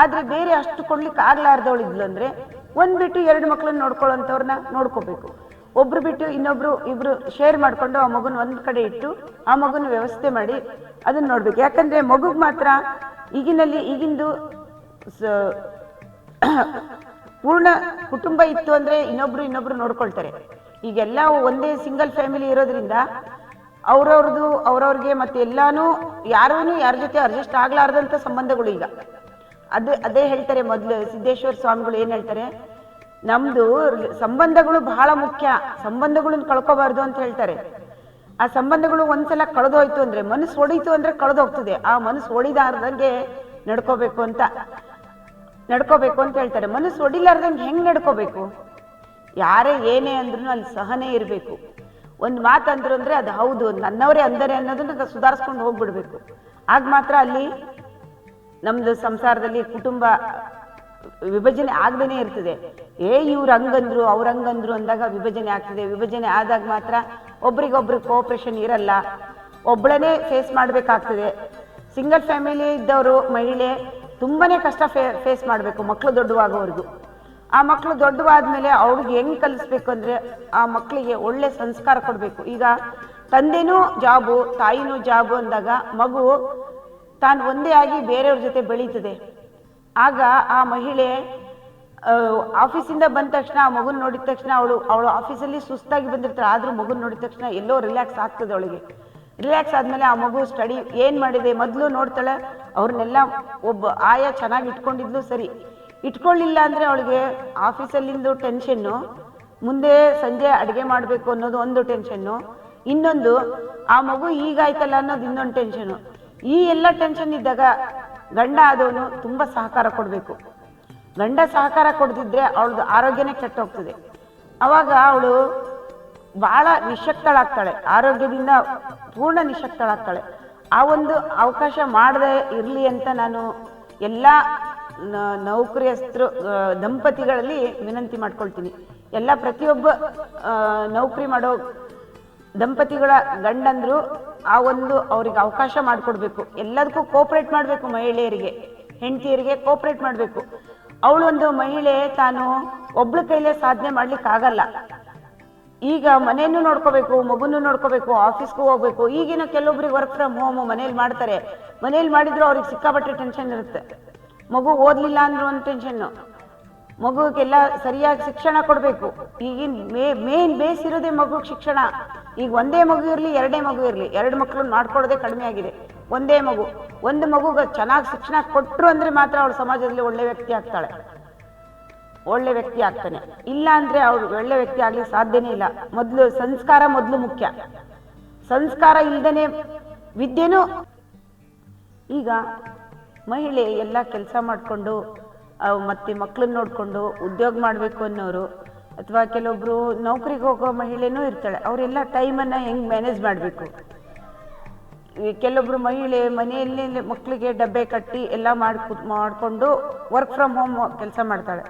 ಆದರೆ ಬೇರೆ ಅಷ್ಟು ಕೊಡ್ಲಿಕ್ಕೆ ಆಗ್ಲಾರ್ದವಳು ಇದ್ಲು ಅಂದರೆ ಒಂದು ಬಿಟ್ಟು ಎರಡು ಮಕ್ಕಳನ್ನ ನೋಡ್ಕೊಳ್ಳೋಂಥವ್ರನ್ನ ನೋಡ್ಕೋಬೇಕು. ಒಬ್ರು ಬಿಟ್ಟು ಇನ್ನೊಬ್ರು ಇಬ್ರು ಶೇರ್ ಮಾಡಿಕೊಂಡು ಆ ಮಗುನ ಒಂದು ಕಡೆ ಇಟ್ಟು ಆ ಮಗುನ ವ್ಯವಸ್ಥೆ ಮಾಡಿ ಅದನ್ನ ನೋಡ್ಬೇಕು. ಯಾಕಂದ್ರೆ ಮಗುಗೆ ಮಾತ್ರ ಈಗಿನಲ್ಲಿ ಈಗಿಂದು (coughs) ಪೂರ್ಣ ಕುಟುಂಬ ಇತ್ತು ಅಂದ್ರೆ ಇನ್ನೊಬ್ರು ಇನ್ನೊಬ್ರು ನೋಡ್ಕೊಳ್ತಾರೆ. ಈಗೆಲ್ಲ ಒಂದೇ ಸಿಂಗಲ್ ಫ್ಯಾಮಿಲಿ ಇರೋದ್ರಿಂದ ಅವ್ರವ್ರದ್ದು, ಅವ್ರವ್ರಿಗೆ ಮತ್ತೆ ಎಲ್ಲಾನು ಯಾರೂ ಯಾರ ಜೊತೆ ಅಡ್ಜಸ್ಟ್ ಆಗ್ಲಾರ್ದಂಥ ಸಂಬಂಧಗಳು ಈಗ. ಅದು, ಅದೇ ಹೇಳ್ತಾರೆ ಮೊದಲು ಸಿದ್ದೇಶ್ವರ ಸ್ವಾಮಿಗಳು ಏನು ಹೇಳ್ತಾರೆ? ನಮ್ದು ಸಂಬಂಧಗಳು ಬಹಳ ಮುಖ್ಯ. ಸಂಬಂಧಗಳನ್ನ ಕಳ್ಕೋಬಾರ್ದು ಅಂತ ಹೇಳ್ತಾರೆ. ಆ ಸಂಬಂಧಗಳು ಒಂದ್ಸಲ ಕಳೆದೋಯ್ತು ಅಂದ್ರೆ ಮನಸ್ಸು ಹೊಡೀತು ಅಂದ್ರೆ ಕಳೆದೋಗ್ತದೆ. ಆ ಮನಸ್ಸು ಹೊಡಿದಾರ್ದಂಗೆ ನಡ್ಕೋಬೇಕು ಅಂತ. ನಡ್ಕೋಬೇಕು ಅಂತ ಹೇಳ್ತಾರೆ. ಮನಸ್ಸು ಹೊಡಿಲಾರ್ದಂಗೆ ಹೆಂಗ್ ನಡ್ಕೋಬೇಕು? ಯಾರೇ ಏನೇ ಅಂದ್ರೂ ಅಲ್ಲಿ ಸಹನೆ ಇರಬೇಕು. ಒಂದು ಮಾತು ಅಂದ್ರು ಅದು ಹೌದು. ನನ್ನವರೇ ಅಂದರೆ ಅನ್ನೋದನ್ನ ಸುಧಾರಿಸ್ಕೊಂಡು ಹೋಗ್ಬಿಡ್ಬೇಕು. ಆಗ ಮಾತ್ರ ಅಲ್ಲಿ ನಮ್ಮದು ಸಂಸಾರದಲ್ಲಿ ಕುಟುಂಬ ವಿಭಜನೆ ಆಗದೇ ಇರ್ತದೆ. ಏ, ಇವ್ರು ಹಂಗಂದ್ರು, ಅವ್ರು ಹಂಗಂದ್ರು ಅಂದಾಗ ವಿಭಜನೆ ಆಗ್ತದೆ. ವಿಭಜನೆ ಆದಾಗ ಮಾತ್ರ ಒಬ್ರಿಗೊಬ್ರು ಕೋಆಪರೇಷನ್ ಇರಲ್ಲ. ಒಬ್ಬಳನ್ನೇ ಫೇಸ್ ಮಾಡಬೇಕಾಗ್ತದೆ. ಸಿಂಗಲ್ ಫ್ಯಾಮಿಲಿ ಇದ್ದವರು, ಮಹಿಳೆ ತುಂಬಾನೇ ಕಷ್ಟ ಫೇ ಫೇಸ್ ಮಾಡಬೇಕು ಮಕ್ಕಳು ದೊಡ್ಡವಾಗೋವರೆಗೂ. ಆ ಮಕ್ಕಳು ದೊಡ್ಡವಾದ ಮೇಲೆ ಅವ್ರಿಗೆ ಹೆಂಗೆ ಕಲಿಸ್ಬೇಕು ಅಂದರೆ ಆ ಮಕ್ಕಳಿಗೆ ಒಳ್ಳೆ ಸಂಸ್ಕಾರ ಕೊಡಬೇಕು. ಈಗ ತಂದೆನೂ ಜಾಬು, ತಾಯಿನೂ ಜಾಬು ಅಂದಾಗ ಮಗು ತಾನು ಒಂದೇ ಆಗಿ ಬೇರೆಯವ್ರ ಜೊತೆ ಬೆಳೀತದೆ. ಆಗ ಆ ಮಹಿಳೆ ಆಫೀಸಿಂದ ಬಂದ ತಕ್ಷಣ ಆ ಮಗುನ ನೋಡಿದ ತಕ್ಷಣ ಅವಳು ಅವಳು ಆಫೀಸಲ್ಲಿ ಸುಸ್ತಾಗಿ ಬಂದಿರ್ತಾಳೆ, ಆದರೂ ಮಗುನ ನೋಡಿದ ತಕ್ಷಣ ಎಲ್ಲೋ ರಿಲ್ಯಾಕ್ಸ್ ಆಗ್ತದೆ ಅವಳಿಗೆ. ರಿಲ್ಯಾಕ್ಸ್ ಆದಮೇಲೆ ಆ ಮಗು ಸ್ಟಡಿ ಏನು ಮಾಡಿದೆ? ಮೊದಲು ನೋಡ್ತಾಳೆ, ಅವ್ರನ್ನೆಲ್ಲ ಒಬ್ಬ ಆಯ ಚೆನ್ನಾಗಿ ಇಟ್ಕೊಂಡಿದ್ಲು, ಸರಿ. ಇಟ್ಕೊಳ್ಳಿಲ್ಲ ಅಂದ್ರೆ ಅವಳಿಗೆ ಆಫೀಸಲ್ಲಿಂದು ಟೆನ್ಷನ್ನು ಮುಂದೆ ಸಂಜೆ ಅಡುಗೆ ಮಾಡಬೇಕು ಅನ್ನೋದು ಒಂದು ಟೆನ್ಷನ್ನು ಇನ್ನೊಂದು, ಆ ಮಗು ಈಗಾಯ್ತಲ್ಲ ಅನ್ನೋದು ಇನ್ನೊಂದು ಟೆನ್ಷನ್ನು ಈ ಎಲ್ಲ ಟೆನ್ಷನ್ ಇದ್ದಾಗ ಗಂಡ ಆದವನು ತುಂಬ ಸಹಕಾರ ಕೊಡಬೇಕು. ಗಂಡ ಸಹಕಾರ ಕೊಡದಿದ್ದರೆ ಅವಳದು ಆರೋಗ್ಯನೇ ಕೆಟ್ಟೋಗ್ತದೆ. ಅವಾಗ ಅವಳು ಬಹಳ ನಿಶಕ್ತಳಾಗ್ತಾಳೆ. ಆರೋಗ್ಯದಿಂದ ಪೂರ್ಣ ನಿಶಕ್ತಳಾಗ್ತಾಳೆ. ಆ ಒಂದು ಅವಕಾಶ ಮಾಡದೆ ಇರಲಿ ಅಂತ ನಾನು ಎಲ್ಲ ನೌಕರಿಯಸ್ತ್ರು ದಂಪತಿಗಳಲ್ಲಿ ವಿನಂತಿ ಮಾಡ್ಕೊಳ್ತೀನಿ. ಎಲ್ಲ ಪ್ರತಿಯೊಬ್ಬ ನೌಕರಿ ಮಾಡೋ ದಂಪತಿಗಳ ಗಂಡಂದ್ರು ಆ ಒಂದು ಅವ್ರಿಗೆ ಅವಕಾಶ ಮಾಡಿಕೊಡ್ಬೇಕು. ಎಲ್ಲದಕ್ಕೂ ಕೋಪರೇಟ್ ಮಾಡಬೇಕು ಮಹಿಳೆಯರಿಗೆ, ಹೆಂಡತಿಯರಿಗೆ ಕೋಪರೇಟ್ ಮಾಡಬೇಕು. ಅವಳು ಒಂದು ಮಹಿಳೆ ತಾನು ಒಬ್ಳ ಕೈಲೇ ಸಾಧನೆ ಮಾಡ್ಲಿಕ್ಕೆ ಆಗಲ್ಲ ಈಗ ಮನೆಯನ್ನು ನೋಡ್ಕೋಬೇಕು ಮಗುನು ನೋಡ್ಕೋಬೇಕು ಆಫೀಸ್ಗೂ ಹೋಗ್ಬೇಕು. ಈಗಿನ ಕೆಲವೊಬ್ರಿಗೆ ವರ್ಕ್ ಫ್ರಮ್ ಹೋಮ್ ಮನೇಲಿ ಮಾಡ್ತಾರೆ. ಮನೇಲಿ ಮಾಡಿದ್ರು ಅವ್ರಿಗೆ ಸಿಕ್ಕಾಪಟ್ಟೆ ಟೆನ್ಷನ್ ಇರುತ್ತೆ. ಮಗು ಓದ್ಲಿಲ್ಲ ಅಂದ್ರೆ ಒಂದು ಟೆನ್ಷನ್ನು ಮಗುಗೆಲ್ಲ ಸರಿಯಾಗಿ ಶಿಕ್ಷಣ ಕೊಡಬೇಕು. ಈಗಿನ ಮೇ ಮೇನ್ ಬೇಸ್ ಇರೋದೇ ಮಗುಗೆ ಶಿಕ್ಷಣ. ಈಗ ಒಂದೇ ಮಗು ಇರಲಿ, ಎರಡೇ ಮಗು ಇರಲಿ. ಎರಡು ಮಕ್ಕಳು ಮಾಡ್ಕೊಳ್ಳೋದೇ ಕಡಿಮೆ ಆಗಿದೆ. ಒಂದೇ ಮಗು. ಒಂದು ಮಗುಗೆ ಚೆನ್ನಾಗಿ ಶಿಕ್ಷಣ ಕೊಟ್ಟರು ಅಂದ್ರೆ ಮಾತ್ರ ಅವಳು ಸಮಾಜದಲ್ಲಿ ಒಳ್ಳೆ ವ್ಯಕ್ತಿ ಆಗ್ತಾಳೆ. ಒಳ್ಳೆ ವ್ಯಕ್ತಿ ಆಗ್ತಾನೆ. ಇಲ್ಲ ಅಂದ್ರೆ ಅವ್ರು ಒಳ್ಳೆ ವ್ಯಕ್ತಿ ಆಗ್ಲಿಕ್ಕೆ ಸಾಧ್ಯನೇ ಇಲ್ಲ. ಮೊದಲು ಸಂಸ್ಕಾರ ಮೊದಲು ಮುಖ್ಯ. ಸಂಸ್ಕಾರ ಇಲ್ದೇನೆ ವಿದ್ಯೆನೂ ಈಗ ಮಹಿಳೆ ಎಲ್ಲ ಕೆಲಸ ಮಾಡಿಕೊಂಡು ಮತ್ತೆ ಮಕ್ಕಳನ್ನ ನೋಡಿಕೊಂಡು ಉದ್ಯೋಗ ಮಾಡಬೇಕು ಅನ್ನೋರು, ಅಥವಾ ಕೆಲವೊಬ್ರು ನೌಕರಿಗೆ ಹೋಗೋ ಮಹಿಳೆನೂ ಇರ್ತಾಳೆ. ಅವರೆಲ್ಲ ಟೈಮನ್ನು ಹೆಂಗೆ ಮ್ಯಾನೇಜ್ ಮಾಡಬೇಕು? ಕೆಲವೊಬ್ರು ಮಹಿಳೆ ಮನೆಯಲ್ಲಿ ಮಕ್ಕಳಿಗೆ ಡಬ್ಬೆ ಕಟ್ಟಿ ಎಲ್ಲ ಮಾಡ್ಕೊ, ಮಾಡಿಕೊಂಡು ವರ್ಕ್ ಫ್ರಮ್ ಹೋಮ್ ಕೆಲಸ ಮಾಡ್ತಾಳೆ.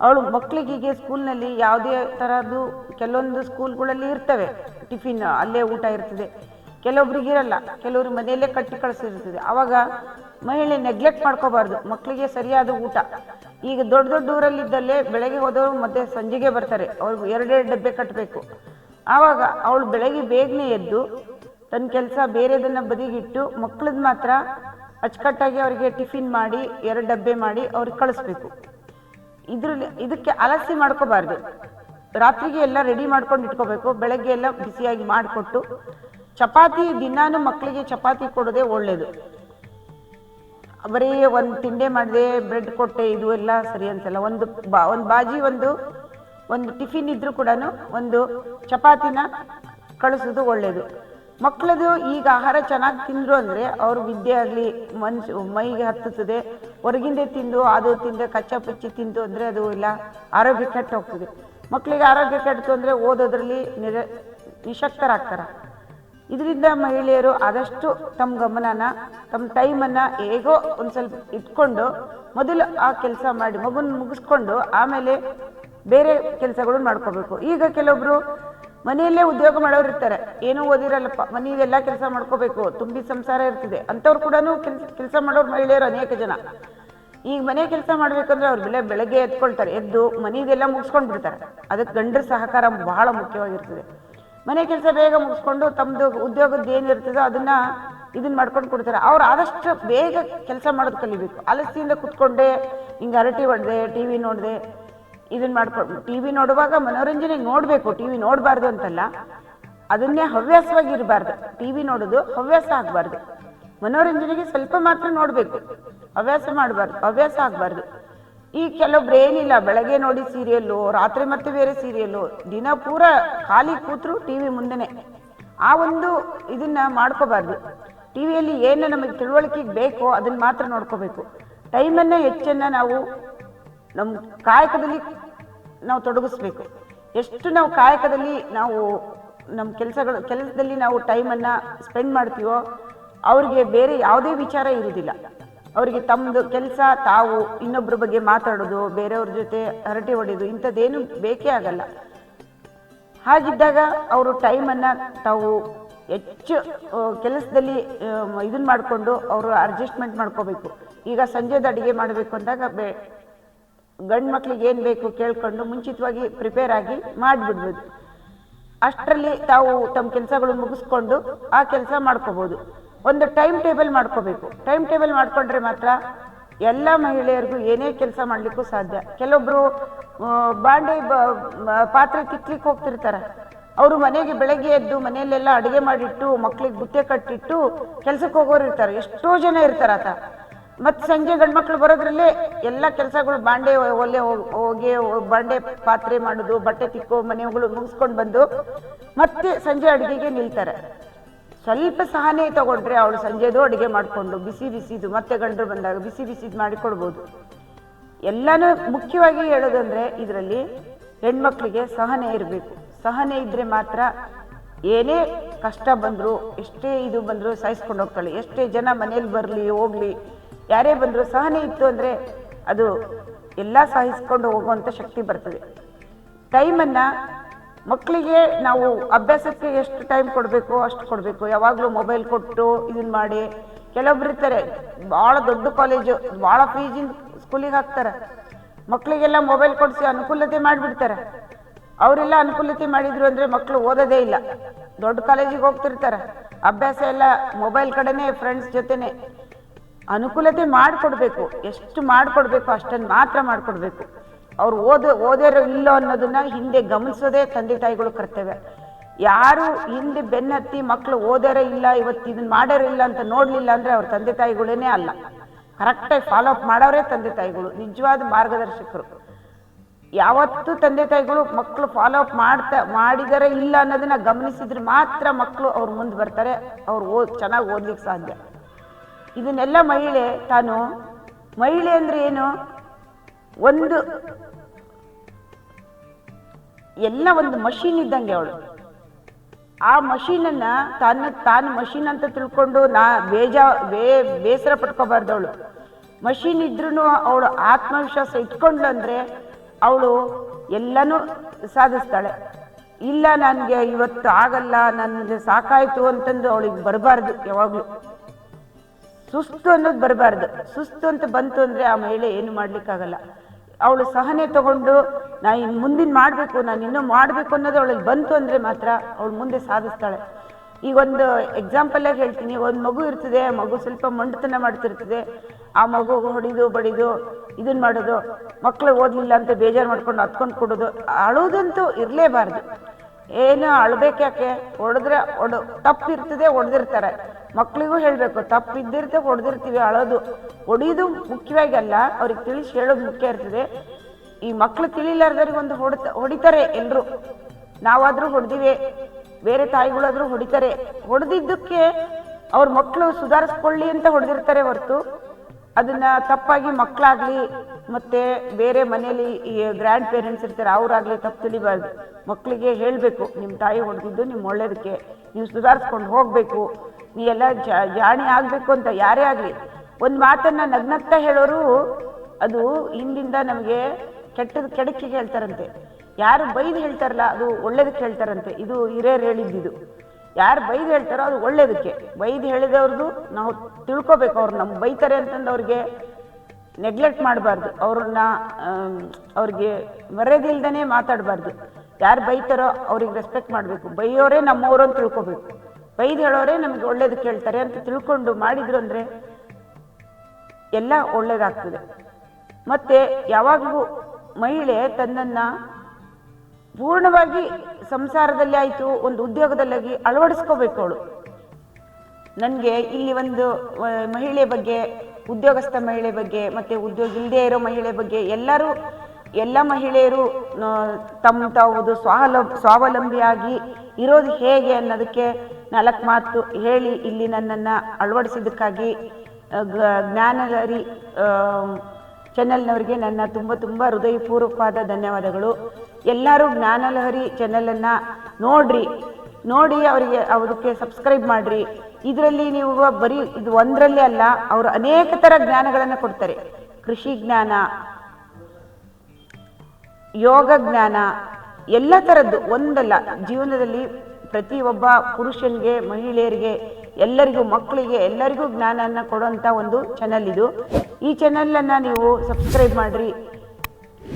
ಅವಳು ಮಕ್ಕಳಿಗೆ ಸ್ಕೂಲ್ನಲ್ಲಿ ಯಾವುದೇ ಥರದ್ದು ಕೆಲವೊಂದು ಸ್ಕೂಲ್ಗಳಲ್ಲಿ ಇರ್ತವೆ. ಟಿಫಿನ್ ಅಲ್ಲೇ ಊಟ ಇರ್ತದೆ. ಕೆಲವೊಬ್ರಿಗೆ ಇರಲ್ಲ ಕೆಲವರು ಮನೆಯಲ್ಲೇ ಕಟ್ಟಿ ಕಳಿಸಿರ್ತದೆ. ಆವಾಗ ಮಹಿಳೆ ನೆಗ್ಲೆಕ್ಟ್ ಮಾಡ್ಕೋಬಾರ್ದು. ಮಕ್ಕಳಿಗೆ ಸರಿಯಾದ ಊಟ. ಈಗ ದೊಡ್ಡ ದೊಡ್ಡ ಊರಲ್ಲಿದ್ದಲ್ಲೇ ಬೆಳಗ್ಗೆ ಹೋದವರು ಮತ್ತೆ ಸಂಜೆಗೆ ಬರ್ತಾರೆ. ಅವ್ರು ಎರಡೆರಡು ಡಬ್ಬೆ ಕಟ್ಟಬೇಕು ಆವಾಗ ಅವಳು ಬೆಳಗ್ಗೆ ಬೇಗನೆ ಎದ್ದು ತನ್ನ ಕೆಲಸ ಬೇರೆದನ್ನ ಬದಿಗಿಟ್ಟು ಮಕ್ಕಳದ್ ಮಾತ್ರ ಅಚ್ಚುಕಟ್ಟಾಗಿ ಅವರಿಗೆ ಟಿಫಿನ್ ಮಾಡಿ, ಎರಡು ಡಬ್ಬೆ ಮಾಡಿ ಅವ್ರಿಗೆ ಕಳಿಸ್ಬೇಕು. ಇದ್ರಲ್ಲಿ ಇದಕ್ಕೆ ಅಲಸಿ ಮಾಡ್ಕೋಬಾರ್ದು. ರಾತ್ರಿಗೆ ಎಲ್ಲ ರೆಡಿ ಮಾಡ್ಕೊಂಡು ಇಟ್ಕೋಬೇಕು. ಬೆಳಗ್ಗೆ ಎಲ್ಲ ಬಿಸಿಯಾಗಿ ಮಾಡಿಕೊಟ್ಟು ಚಪಾತಿ ದಿನಾನು ಮಕ್ಕಳಿಗೆ ಚಪಾತಿ ಕೊಡೋದೇ ಒಳ್ಳೇದು. ಬರೀ ಒಂದು ತಿಂಡೆ ಮಾಡಿದೆ ಬ್ರೆಡ್ ಕೊಟ್ಟೆ, ಇದು ಎಲ್ಲ ಸರಿ ಅನ್ಸಲ್ಲ. ಒಂದು ಬಾ, ಒಂದು ಬಾಜಿ, ಒಂದು ಒಂದು ಟಿಫಿನ್ ಇದ್ರೂ ಕೂಡ ಒಂದು ಚಪಾತಿನ ಕಳಿಸೋದು ಒಳ್ಳೆಯದು ಮಕ್ಕಳದು ಈಗ ಆಹಾರ ಚೆನ್ನಾಗಿ ತಿಂದ್ರು ಅಂದರೆ ಅವ್ರ ವಿದ್ಯೆ ಆಗಲಿ, ಮನ್ಸು, ಮೈಗೆ ಹತ್ತುತ್ತದೆ. ಹೊರಗಿಂದೆ ತಿಂದು, ಅದು ತಿಂದು, ಕಚ್ಚಾ ಪಚ್ಚಿ ತಿಂದು ಅಂದರೆ ಅದು ಇಲ್ಲ, ಆರೋಗ್ಯ ಕೆಟ್ಟು ಹೋಗ್ತದೆ. ಮಕ್ಕಳಿಗೆ ಆರೋಗ್ಯ ಕೆಡ್ತು ಅಂದರೆ ಓದೋದ್ರಲ್ಲಿ ನಿರ, ನಿಶಕ್ತರಾಗ್ತಾರೆ. ಇದರಿಂದ ಮಹಿಳೆಯರು ಆದಷ್ಟು ತಮ್ಮ ಗಮನನ ತಮ್ಮ ಟೈಮನ್ನು ಹೇಗೋ ಒಂದು ಸ್ವಲ್ಪ ಇಟ್ಕೊಂಡು ಮೊದಲು ಆ ಕೆಲಸ ಮಾಡಿ, ಮಗುನ ಮುಗಿಸ್ಕೊಂಡು ಆಮೇಲೆ ಬೇರೆ ಕೆಲಸಗಳನ್ನು ಮಾಡ್ಕೋಬೇಕು. ಈಗ ಕೆಲವೊಬ್ರು ಮನೆಯಲ್ಲೇ ಉದ್ಯೋಗ ಮಾಡೋರು ಇರ್ತಾರೆ. ಏನೂ ಓದಿರಲ್ಲಪ್ಪ. ಮನೆಯದೆಲ್ಲ ಕೆಲಸ ಮಾಡ್ಕೋಬೇಕು. ತುಂಬಿ ಸಂಸಾರ ಇರ್ತಿದೆ. ಅಂಥವ್ರು ಕೂಡ ಕೆಲಸ ಕೆಲಸ ಮಾಡೋರು ಮಹಿಳೆಯರು ಅನೇಕ ಜನ. ಈಗ ಮನೆ ಕೆಲಸ ಮಾಡ್ಬೇಕಂದ್ರೆ ಅವ್ರು ಬೆಲೆ, ಬೆಳಗ್ಗೆ ಎತ್ಕೊಳ್ತಾರೆ. ಎದ್ದು ಮನೆಯದೆಲ್ಲ ಮುಗಿಸ್ಕೊಂಡು ಬಿಡ್ತಾರೆ ಅದಕ್ಕೆ ಗಂಡರ ಸಹಕಾರ ಬಹಳ ಮುಖ್ಯವಾಗಿರ್ತದೆ. ಮನೆ ಕೆಲಸ ಬೇಗ ಮುಗಿಸ್ಕೊಂಡು ತಮ್ಮದು ಉದ್ಯೋಗದ ಏನಿರ್ತದೋ ಅದನ್ನ ಇದನ್ನ ಮಾಡ್ಕೊಂಡು ಕೊಡ್ತಾರೆ. ಅವ್ರು ಆದಷ್ಟು ಬೇಗ ಕೆಲಸ ಮಾಡೋದು ಕಲಿಬೇಕು. ಆಲಸ್ಯಿಂದ ಕುತ್ಕೊಂಡೆ ಹಿಂಗೆ ಅರಟಿ ಹೊಡೆದೆ, ಟಿ ವಿ ನೋಡಿದೆ ಇದನ್ನ ಮಾಡ್ಕೊಂಡು ಟಿ ವಿ ನೋಡುವಾಗ ಮನೋರಂಜನೆ ನೋಡಬೇಕು ಟಿ ವಿ ನೋಡಬಾರ್ದು ಅಂತಲ್ಲ. ಅದನ್ನೇ ಹವ್ಯಾಸವಾಗಿ ಇರಬಾರ್ದು ಟಿ ವಿ ನೋಡೋದು ಹವ್ಯಾಸ ಆಗಬಾರ್ದು. ಮನೋರಂಜನೆಗೆ ಸ್ವಲ್ಪ ಮಾತ್ರ ನೋಡಬೇಕು. ಹವ್ಯಾಸ ಮಾಡಬಾರ್ದು, ಹವ್ಯಾಸ ಆಗಬಾರ್ದು. ಈ ಕೆಲವೊಬ್ರು ಏನಿಲ್ಲ, ಬೆಳಗ್ಗೆ ನೋಡಿ ಸೀರಿಯಲ್ಲು ರಾತ್ರಿ ಮತ್ತೆ ಬೇರೆ ಸೀರಿಯಲ್ಲು ದಿನ ಪೂರ ಖಾಲಿ ಕೂತ್ರು ಟಿ ವಿ ಮುಂದೆನೆ. ಆ ಒಂದು ಇದನ್ನ ಮಾಡ್ಕೋಬಾರ್ದು. ಟಿ ವಿಯಲ್ಲಿ ಏನು ನಮಗೆ ತಿಳುವಳಿಕೆಗೆ ಬೇಕೋ ಅದನ್ನ ಮಾತ್ರ ನೋಡ್ಕೋಬೇಕು. ಟೈಮನ್ನು ಹೆಚ್ಚನ್ನು ನಾವು ನಮ್ಮ ಕಾಯಕದಲ್ಲಿ ನಾವು ತೊಡಗಿಸ್ಬೇಕು. ಎಷ್ಟು ನಾವು ಕಾಯಕದಲ್ಲಿ ನಾವು ನಮ್ಮ ಕೆಲಸಗಳು, ಕೆಲಸದಲ್ಲಿ ನಾವು ಟೈಮನ್ನು ಸ್ಪೆಂಡ್ ಮಾಡ್ತೀವೋ, ಅವ್ರಿಗೆ ಬೇರೆ ಯಾವುದೇ ವಿಚಾರ ಇರುವುದಿಲ್ಲ. ಅವರಿಗೆ ತಮ್ಮದು ಕೆಲಸ, ತಾವು ಇನ್ನೊಬ್ಬರ ಬಗ್ಗೆ ಮಾತಾಡೋದು, ಬೇರೆಯವ್ರ ಜೊತೆ ಹರಟೆ ಹೊಡೆಯೋದು ಇಂಥದ್ದೇನು ಬೇಕೇ ಆಗಲ್ಲ. ಹಾಗಿದ್ದಾಗ ಅವರು ಟೈಮನ್ನು ತಾವು ಹೆಚ್ಚು ಕೆಲಸದಲ್ಲಿ ಇದನ್ನ ಮಾಡಿಕೊಂಡು ಅವರು ಅಡ್ಜಸ್ಟ್ಮೆಂಟ್ ಮಾಡ್ಕೋಬೇಕು. ಈಗ ಸಂಜೆದ ಅಡುಗೆ ಮಾಡಬೇಕು ಅಂದಾಗ ಬೇ ಗಂಡು ಮಕ್ಳಿಗೆ ಏನು ಬೇಕು ಕೇಳಿಕೊಂಡು ಮುಂಚಿತವಾಗಿ ಪ್ರಿಪೇರ್ ಆಗಿ ಮಾಡಿಬಿಡ್ಬೋದು. ಅಷ್ಟರಲ್ಲಿ ತಾವು ತಮ್ಮ ಕೆಲಸಗಳು ಮುಗಿಸ್ಕೊಂಡು ಆ ಕೆಲಸ ಮಾಡ್ಕೋಬೋದು. ಒಂದು ಟೈಮ್ ಟೇಬಲ್ ಮಾಡ್ಕೋಬೇಕು. ಟೈಮ್ ಟೇಬಲ್ ಮಾಡ್ಕೊಂಡ್ರೆ ಮಾತ್ರ ಎಲ್ಲ ಮಹಿಳೆಯರಿಗೂ ಏನೇ ಕೆಲಸ ಮಾಡಲಿಕ್ಕೂ ಸಾಧ್ಯ. ಕೆಲವೊಬ್ಬರು ಬಾಂಡೆ ಪಾತ್ರೆ ತಿಕ್ಲಿಕ್ಕೆ ಹೋಗ್ತಿರ್ತಾರೆ. ಅವರು ಮನೆಗೆ ಬೆಳಗ್ಗೆ ಎದ್ದು ಮನೆಯಲ್ಲೆಲ್ಲ ಅಡುಗೆ ಮಾಡಿಟ್ಟು, ಮಕ್ಳಿಗೆ ಬುತ್ತೆ ಕಟ್ಟಿಟ್ಟು ಕೆಲಸಕ್ಕೆ ಹೋಗೋರು ಇರ್ತಾರೆ ಎಷ್ಟೋ ಜನ ಇರ್ತಾರೆ ಆತ. ಮತ್ತು ಸಂಜೆ ಗಂಡ್ಮಕ್ಳು ಬರೋದ್ರಲ್ಲೇ ಎಲ್ಲ ಕೆಲಸಗಳು ಬಾಂಡೆ ಒಲೆ ಹೋಗ್- ಬಾಂಡೆ ಪಾತ್ರೆ ಮಾಡೋದು, ಬಟ್ಟೆ ತಿಕ್ಕೋ ಮನೆಗಳು ಮುಗಿಸ್ಕೊಂಡು ಬಂದು ಮತ್ತೆ ಸಂಜೆ ಅಡುಗೆಗೆ ನಿಲ್ತಾರೆ. ಸ್ವಲ್ಪ ಸಹನೆ ತಗೊಂಡ್ರೆ ಅವಳು ಸಂಜೆದು ಅಡುಗೆ ಮಾಡಿಕೊಂಡು ಬಿಸಿ ಬಿಸಿದು ಮತ್ತೆ ಗಂಡರು ಬಂದಾಗ ಬಿಸಿ ಬಿಸಿದು ಮಾಡಿಕೊಡ್ಬೋದು ಎಲ್ಲನೂ ಮುಖ್ಯವಾಗಿ ಹೇಳೋದಂದ್ರೆ ಇದರಲ್ಲಿ ಹೆಣ್ಮಕ್ಳಿಗೆ ಸಹನೆ ಇರಬೇಕು. ಸಹನೆ ಇದ್ರೆ ಮಾತ್ರ ಏನೇ ಕಷ್ಟ ಬಂದರೂ, ಎಷ್ಟೇ ಇದು ಬಂದರೂ ಸಾಯಿಸ್ಕೊಂಡು ಹೋಗ್ತಾಳೆ. ಎಷ್ಟೇ ಜನ ಮನೇಲಿ ಬರಲಿ, ಹೋಗ್ಲಿ ಯಾರೇ ಬಂದರೂ ಸಹನೆ ಇತ್ತು ಅಂದರೆ ಅದು ಎಲ್ಲ ಸಹಿಸ್ಕೊಂಡು ಹೋಗುವಂಥ ಶಕ್ತಿ ಬರ್ತದೆ. ಟೈಮನ್ನು ಮಕ್ಕಳಿಗೆ ನಾವು ಅಭ್ಯಾಸಕ್ಕೆ ಎಷ್ಟು ಟೈಮ್ ಕೊಡಬೇಕು ಅಷ್ಟು ಕೊಡಬೇಕು. ಯಾವಾಗಲೂ ಮೊಬೈಲ್ ಕೊಟ್ಟು ಇದನ್ನ ಮಾಡಿ. ಕೆಲವೊಬ್ರು ಇರ್ತಾರೆ ಭಾಳ ದೊಡ್ಡ ಕಾಲೇಜು ಭಾಳ ಫೀಜಿನ ಸ್ಕೂಲಿಗೆ ಹಾಕ್ತಾರೆ. ಮಕ್ಕಳಿಗೆಲ್ಲ ಮೊಬೈಲ್ ಕೊಡಿಸಿ ಅನುಕೂಲತೆ ಮಾಡಿಬಿಡ್ತಾರೆ. ಅವರೆಲ್ಲ ಅನುಕೂಲತೆ ಮಾಡಿದ್ರು ಅಂದರೆ ಮಕ್ಕಳು ಓದೋದೇ ಇಲ್ಲ. ದೊಡ್ಡ ಕಾಲೇಜಿಗೆ ಹೋಗ್ತಿರ್ತಾರೆ. ಅಭ್ಯಾಸ ಎಲ್ಲ ಮೊಬೈಲ್ ಕಡೆನೇ ಫ್ರೆಂಡ್ಸ್ ಜೊತೆನೆ. ಅನುಕೂಲತೆ ಮಾಡಿಕೊಡ್ಬೇಕು. ಎಷ್ಟು ಮಾಡಿಕೊಡ್ಬೇಕು ಅಷ್ಟನ್ನು ಮಾತ್ರ ಮಾಡಿಕೊಡ್ಬೇಕು. ಅವ್ರು ಓದ, ಓದ್ಯಾರೋ ಇಲ್ಲೋ ಅನ್ನೋದನ್ನ ಹಿಂದೆ ಗಮನಿಸೋದೇ ತಂದೆ ತಾಯಿಗಳು ಕರ್ತವ್ಯ. ಯಾರು ಹಿಂದೆ ಬೆನ್ನತ್ತಿ ಮಕ್ಕಳು ಓದ್ಯಾರ ಇಲ್ಲ, ಇವತ್ತು ಇದನ್ನ ಮಾಡ್ಯಾರೋ ಇಲ್ಲ ಅಂತ ನೋಡಲಿಲ್ಲ ಅಂದರೆ ಅವ್ರ ತಂದೆ ತಾಯಿಗಳೇನೇ ಅಲ್ಲ. ಕರೆಕ್ಟಾಗಿ ಫಾಲೋ ಅಪ್ ಮಾಡೋರೇ ತಂದೆ ತಾಯಿಗಳು, ನಿಜವಾದ ಮಾರ್ಗದರ್ಶಕರು. ಯಾವತ್ತೂ ತಂದೆ ತಾಯಿಗಳು ಮಕ್ಕಳು ಫಾಲೋ ಅಪ್ ಮಾಡ್ತಾ, ಮಾಡಿದರೆ ಇಲ್ಲ ಅನ್ನೋದನ್ನ ಗಮನಿಸಿದ್ರೆ ಮಾತ್ರ ಮಕ್ಕಳು ಅವ್ರು ಮುಂದೆ ಬರ್ತಾರೆ, ಅವ್ರು ಓದ್, ಚೆನ್ನಾಗಿ ಓದ್ಲಿಕ್ಕೆ ಸಾಧ್ಯ. ಇದನ್ನೆಲ್ಲ ಮಹಿಳೆ, ತಾನು ಮಹಿಳೆ ಅಂದ್ರೆ ಏನು? ಒಂದು ಎಲ್ಲ ಒಂದು ಮಷೀನ್ ಇದ್ದಂಗೆ ಅವಳು. ಆ ಮಷೀನನ್ನ ತಾನು ತಾನು ಮಷೀನ್ ಅಂತ ತಿಳ್ಕೊಂಡು ನಾ ಬೇಜಾ, ಬೇ, ಬೇಸರ ಪಟ್ಕೋಬಾರ್ದು ಅವಳು. ಮಷೀನ್ ಇದ್ರೂ ಅವಳು ಆತ್ಮವಿಶ್ವಾಸ ಇಟ್ಕೊಂಡ್ಲು ಅಂದ್ರೆ ಅವಳು ಎಲ್ಲನೂ ಸಾಧಿಸ್ತಾಳೆ. ಇಲ್ಲ, ನನಗೆ ಇವತ್ತು ಆಗಲ್ಲ, ನನಗೆ ಸಾಕಾಯಿತು ಅಂತಂದು ಅವಳಿಗೆ ಬರಬಾರ್ದು ಯಾವಾಗಲೂ. ಸುಸ್ತು ಅನ್ನೋದು ಬರಬಾರ್ದು. ಸುಸ್ತು ಅಂತ ಬಂತು ಅಂದರೆ ಆ ಮಹಿಳೆ ಏನು ಮಾಡಲಿಕ್ಕಾಗಲ್ಲ. ಅವಳು ಸಹನೆ ತಗೊಂಡು, ನಾ ಇನ್ನು ಮುಂದಿನ ಮಾಡಬೇಕು, ನಾನು ಇನ್ನೂ ಮಾಡಬೇಕು ಅನ್ನೋದು ಅವಳಿಗೆ ಬಂತು ಅಂದರೆ ಮಾತ್ರ ಅವಳು ಮುಂದೆ ಸಾಧಿಸ್ತಾಳೆ. ಈಗ ಒಂದು ಎಕ್ಸಾಂಪಲಾಗಿ ಹೇಳ್ತೀನಿ. ಒಂದು ಮಗು ಇರ್ತದೆ, ಆ ಮಗು ಸ್ವಲ್ಪ ಮಂಡತನ ಮಾಡ್ತಿರ್ತದೆ. ಆ ಮಗು ಹೊಡಿದು, ಬಡಿದು ಇದನ್ನ ಮಾಡೋದು ಮಕ್ಕಳು ಓದಲಿಲ್ಲ ಅಂತ ಬೇಜಾರು ಮಾಡ್ಕೊಂಡು ಹತ್ಕೊಂಡು ಕೊಡೋದು, ಅಳೋದಂತೂ ಇರಲೇಬಾರ್ದು. ಏನು ಅಳ್ಬೇಕ್ಯಾಕೆ ಹೊಡೆದ್ರೆ ಹೊಡ ತಪ್ಪಿರ್ತದೆ ಹೊಡೆದಿರ್ತಾರೆ ಮಕ್ಕಳಿಗೂ ಹೇಳಬೇಕು ತಪ್ಪಿದ್ದಿರ್ತದೆ ಹೊಡೆದಿರ್ತೀವಿ ಅಳೋದು. ಹೊಡಿಯೋದು ಮುಖ್ಯವಾಗಿ ಅಲ್ಲ, ಅವ್ರಿಗೆ ತಿಳಿಸಿ ಹೇಳೋದು ಮುಖ್ಯ ಇರ್ತದೆ. ಈ ಮಕ್ಕಳು ತಿಳಿಲಾರ್ದವ್ರಿಗೆ ಒಂದು ಹೊಡೆತ, ಹೊಡಿತಾರೆ ಎಲ್ಲರೂ ನಾವಾದರೂ ಹೊಡೆದಿವೆ, ಬೇರೆ ತಾಯಿಗಳಾದರೂ ಹೊಡಿತಾರೆ. ಹೊಡೆದಿದ್ದಕ್ಕೆ ಅವ್ರ ಮಕ್ಕಳು ಸುಧಾರಿಸ್ಕೊಳ್ಳಿ ಅಂತ ಹೊಡೆದಿರ್ತಾರೆ ಹೊರತು. ಅದನ್ನ ತಪ್ಪಾಗಿ ಮಕ್ಕಳಾಗ್ಲಿ ಮತ್ತೆ ಬೇರೆ ಮನೇಲಿ ಈ ಗ್ರ್ಯಾಂಡ್ ಪೇರೆಂಟ್ಸ್ ಇರ್ತಾರೆ, ಅವರಾಗ್ಲಿ ತಪ್ಪು ತಿಳಿಬಾರ್ದು. ಮಕ್ಕಳಿಗೆ ಹೇಳಬೇಕು ನಿಮ್ಮ ತಾಯಿ ಹೊಡೆದಿದ್ದು ನಿಮ್ಮ ಒಳ್ಳೇದಕ್ಕೆ, ನೀವು ಸುಧಾರಿಸ್ಕೊಂಡು ಹೋಗಬೇಕು ಜಾ, ಜಾಣಿ ಆಗಬೇಕು ಅಂತ ಯಾರೇ ಆಗಲಿ. ಒಂದು ಮಾತನ್ನು ನಗ್ನಗ್ತಾ ಹೇಳೋರು, ಅದು ಹಿಂದಿಂದ ನಮಗೆ ಕೆಟ್ಟದ ಕೆಡಕಿಗೆ ಹೇಳ್ತಾರಂತೆ. ಯಾರು ಬೈದು ಹೇಳ್ತಾರಲ್ಲ, ಅದು ಒಳ್ಳೇದಕ್ಕೆ ಹೇಳ್ತಾರಂತೆ. ಇದು ಹಿರಿಯರು ಹೇಳಿದ್ದಿದು. ಯಾರು ಬೈದು ಹೇಳ್ತಾರೋ ಅದು ಒಳ್ಳೇದಕ್ಕೆ. ಬೈದು ಹೇಳಿದವ್ರದ್ದು ನಾವು ತಿಳ್ಕೊಬೇಕು, ಅವ್ರು ನಮ್ಗೆ ಬೈತಾರೆ ಅಂತಂದು ಅವ್ರಿಗೆ ನೆಗ್ಲೆಕ್ಟ್ ಮಾಡಬಾರ್ದು. ಅವ್ರನ್ನ ಅವ್ರಿಗೆ ಮರ್ಯಾದಿಲ್ದೇ ಮಾತಾಡಬಾರ್ದು. ಯಾರು ಬೈತಾರೋ ಅವ್ರಿಗೆ ರೆಸ್ಪೆಕ್ಟ್ ಮಾಡಬೇಕು. ಬೈಯೋರೇ ನಮ್ಮವರು ಅಂತ ತಿಳ್ಕೊಬೇಕು. ಬೈದು ಹೇಳೋರೇ ನಮಗೆ ಒಳ್ಳೇದು ಕೇಳ್ತಾರೆ ಅಂತ ತಿಳ್ಕೊಂಡು ಮಾಡಿದ್ರು ಅಂದರೆ ಎಲ್ಲ ಒಳ್ಳೇದಾಗ್ತದೆ. ಮತ್ತೆ ಯಾವಾಗಲೂ ಮಹಿಳೆ ತನ್ನನ್ನು ಪೂರ್ಣವಾಗಿ ಸಂಸಾರದಲ್ಲಿ ಆಯಿತು, ಒಂದು ಉದ್ಯೋಗದಲ್ಲಾಗಿ ಅಳವಡಿಸ್ಕೋಬೇಕು ಅವಳು. ನನಗೆ ಇಲ್ಲಿ ಒಂದು ಮಹಿಳೆ ಬಗ್ಗೆ ಉದ್ಯೋಗಸ್ಥ ಮಹಿಳೆ ಬಗ್ಗೆ ಮತ್ತು ಉದ್ಯೋಗ ಇಲ್ಲದೆ ಇರೋ ಮಹಿಳೆ ಬಗ್ಗೆ ಎಲ್ಲರೂ, ಎಲ್ಲ ಮಹಿಳೆಯರು ತಮ್ಮ ತಾವುದು ಸ್ವಾವಲಂಬ ಸ್ವಾವಲಂಬಿಯಾಗಿ ಇರೋದು ಹೇಗೆ ಅನ್ನೋದಕ್ಕೆ ನಾಲ್ಕು ಮಾತು ಹೇಳಿ ಇಲ್ಲಿ ನನ್ನನ್ನು ಅಳವಡಿಸಿದ್ದಕ್ಕಾಗಿ ಜ್ಞಾನಲರಿ ಚಾನೆಲ್ನವರಿಗೆ ನನ್ನ ತುಂಬ ತುಂಬ ಹೃದಯಪೂರ್ವಕವಾದ ಧನ್ಯವಾದಗಳು. ಎಲ್ಲರೂ ಜ್ಞಾನಲಹರಿ ಚಾನೆಲನ್ನು ನೋಡ್ರಿ. ನೋಡಿ ಅವರಿಗೆ ಅವರಿಗೆ ಸಬ್ಸ್ಕ್ರೈಬ್ ಮಾಡ್ರಿ. ಇದರಲ್ಲಿ ನೀವು ಬರೀ ಇದು ಒಂದರಲ್ಲೇ ಅಲ್ಲ, ಅವರು ಅನೇಕ ಥರ ಜ್ಞಾನಗಳನ್ನು ಕೊಡ್ತಾರೆ. ಕೃಷಿ ಜ್ಞಾನ, ಯೋಗ ಜ್ಞಾನ, ಎಲ್ಲ ಥರದ್ದು ಒಂದಲ್ಲ. ಜೀವನದಲ್ಲಿ ಪ್ರತಿಯೊಬ್ಬ ಪುರುಷನಿಗೆ, ಮಹಿಳೆಯರಿಗೆ, ಎಲ್ಲರಿಗೂ, ಮಕ್ಕಳಿಗೆ, ಎಲ್ಲರಿಗೂ ಜ್ಞಾನವನ್ನು ಕೊಡುವಂಥ ಒಂದು ಚಾನಲ್ ಇದು. ಈ ಚಾನಲನ್ನು ನೀವು ಸಬ್ಸ್ಕ್ರೈಬ್ ಮಾಡಿರಿ.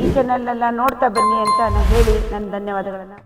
ಈ ಚಾನಲ್ನೆಲ್ಲ ನೋಡ್ತಾ ಬನ್ನಿ ಅಂತ ನಾನು ಹೇಳಿ, ನನ್ನ ಧನ್ಯವಾದಗಳನ್ನು.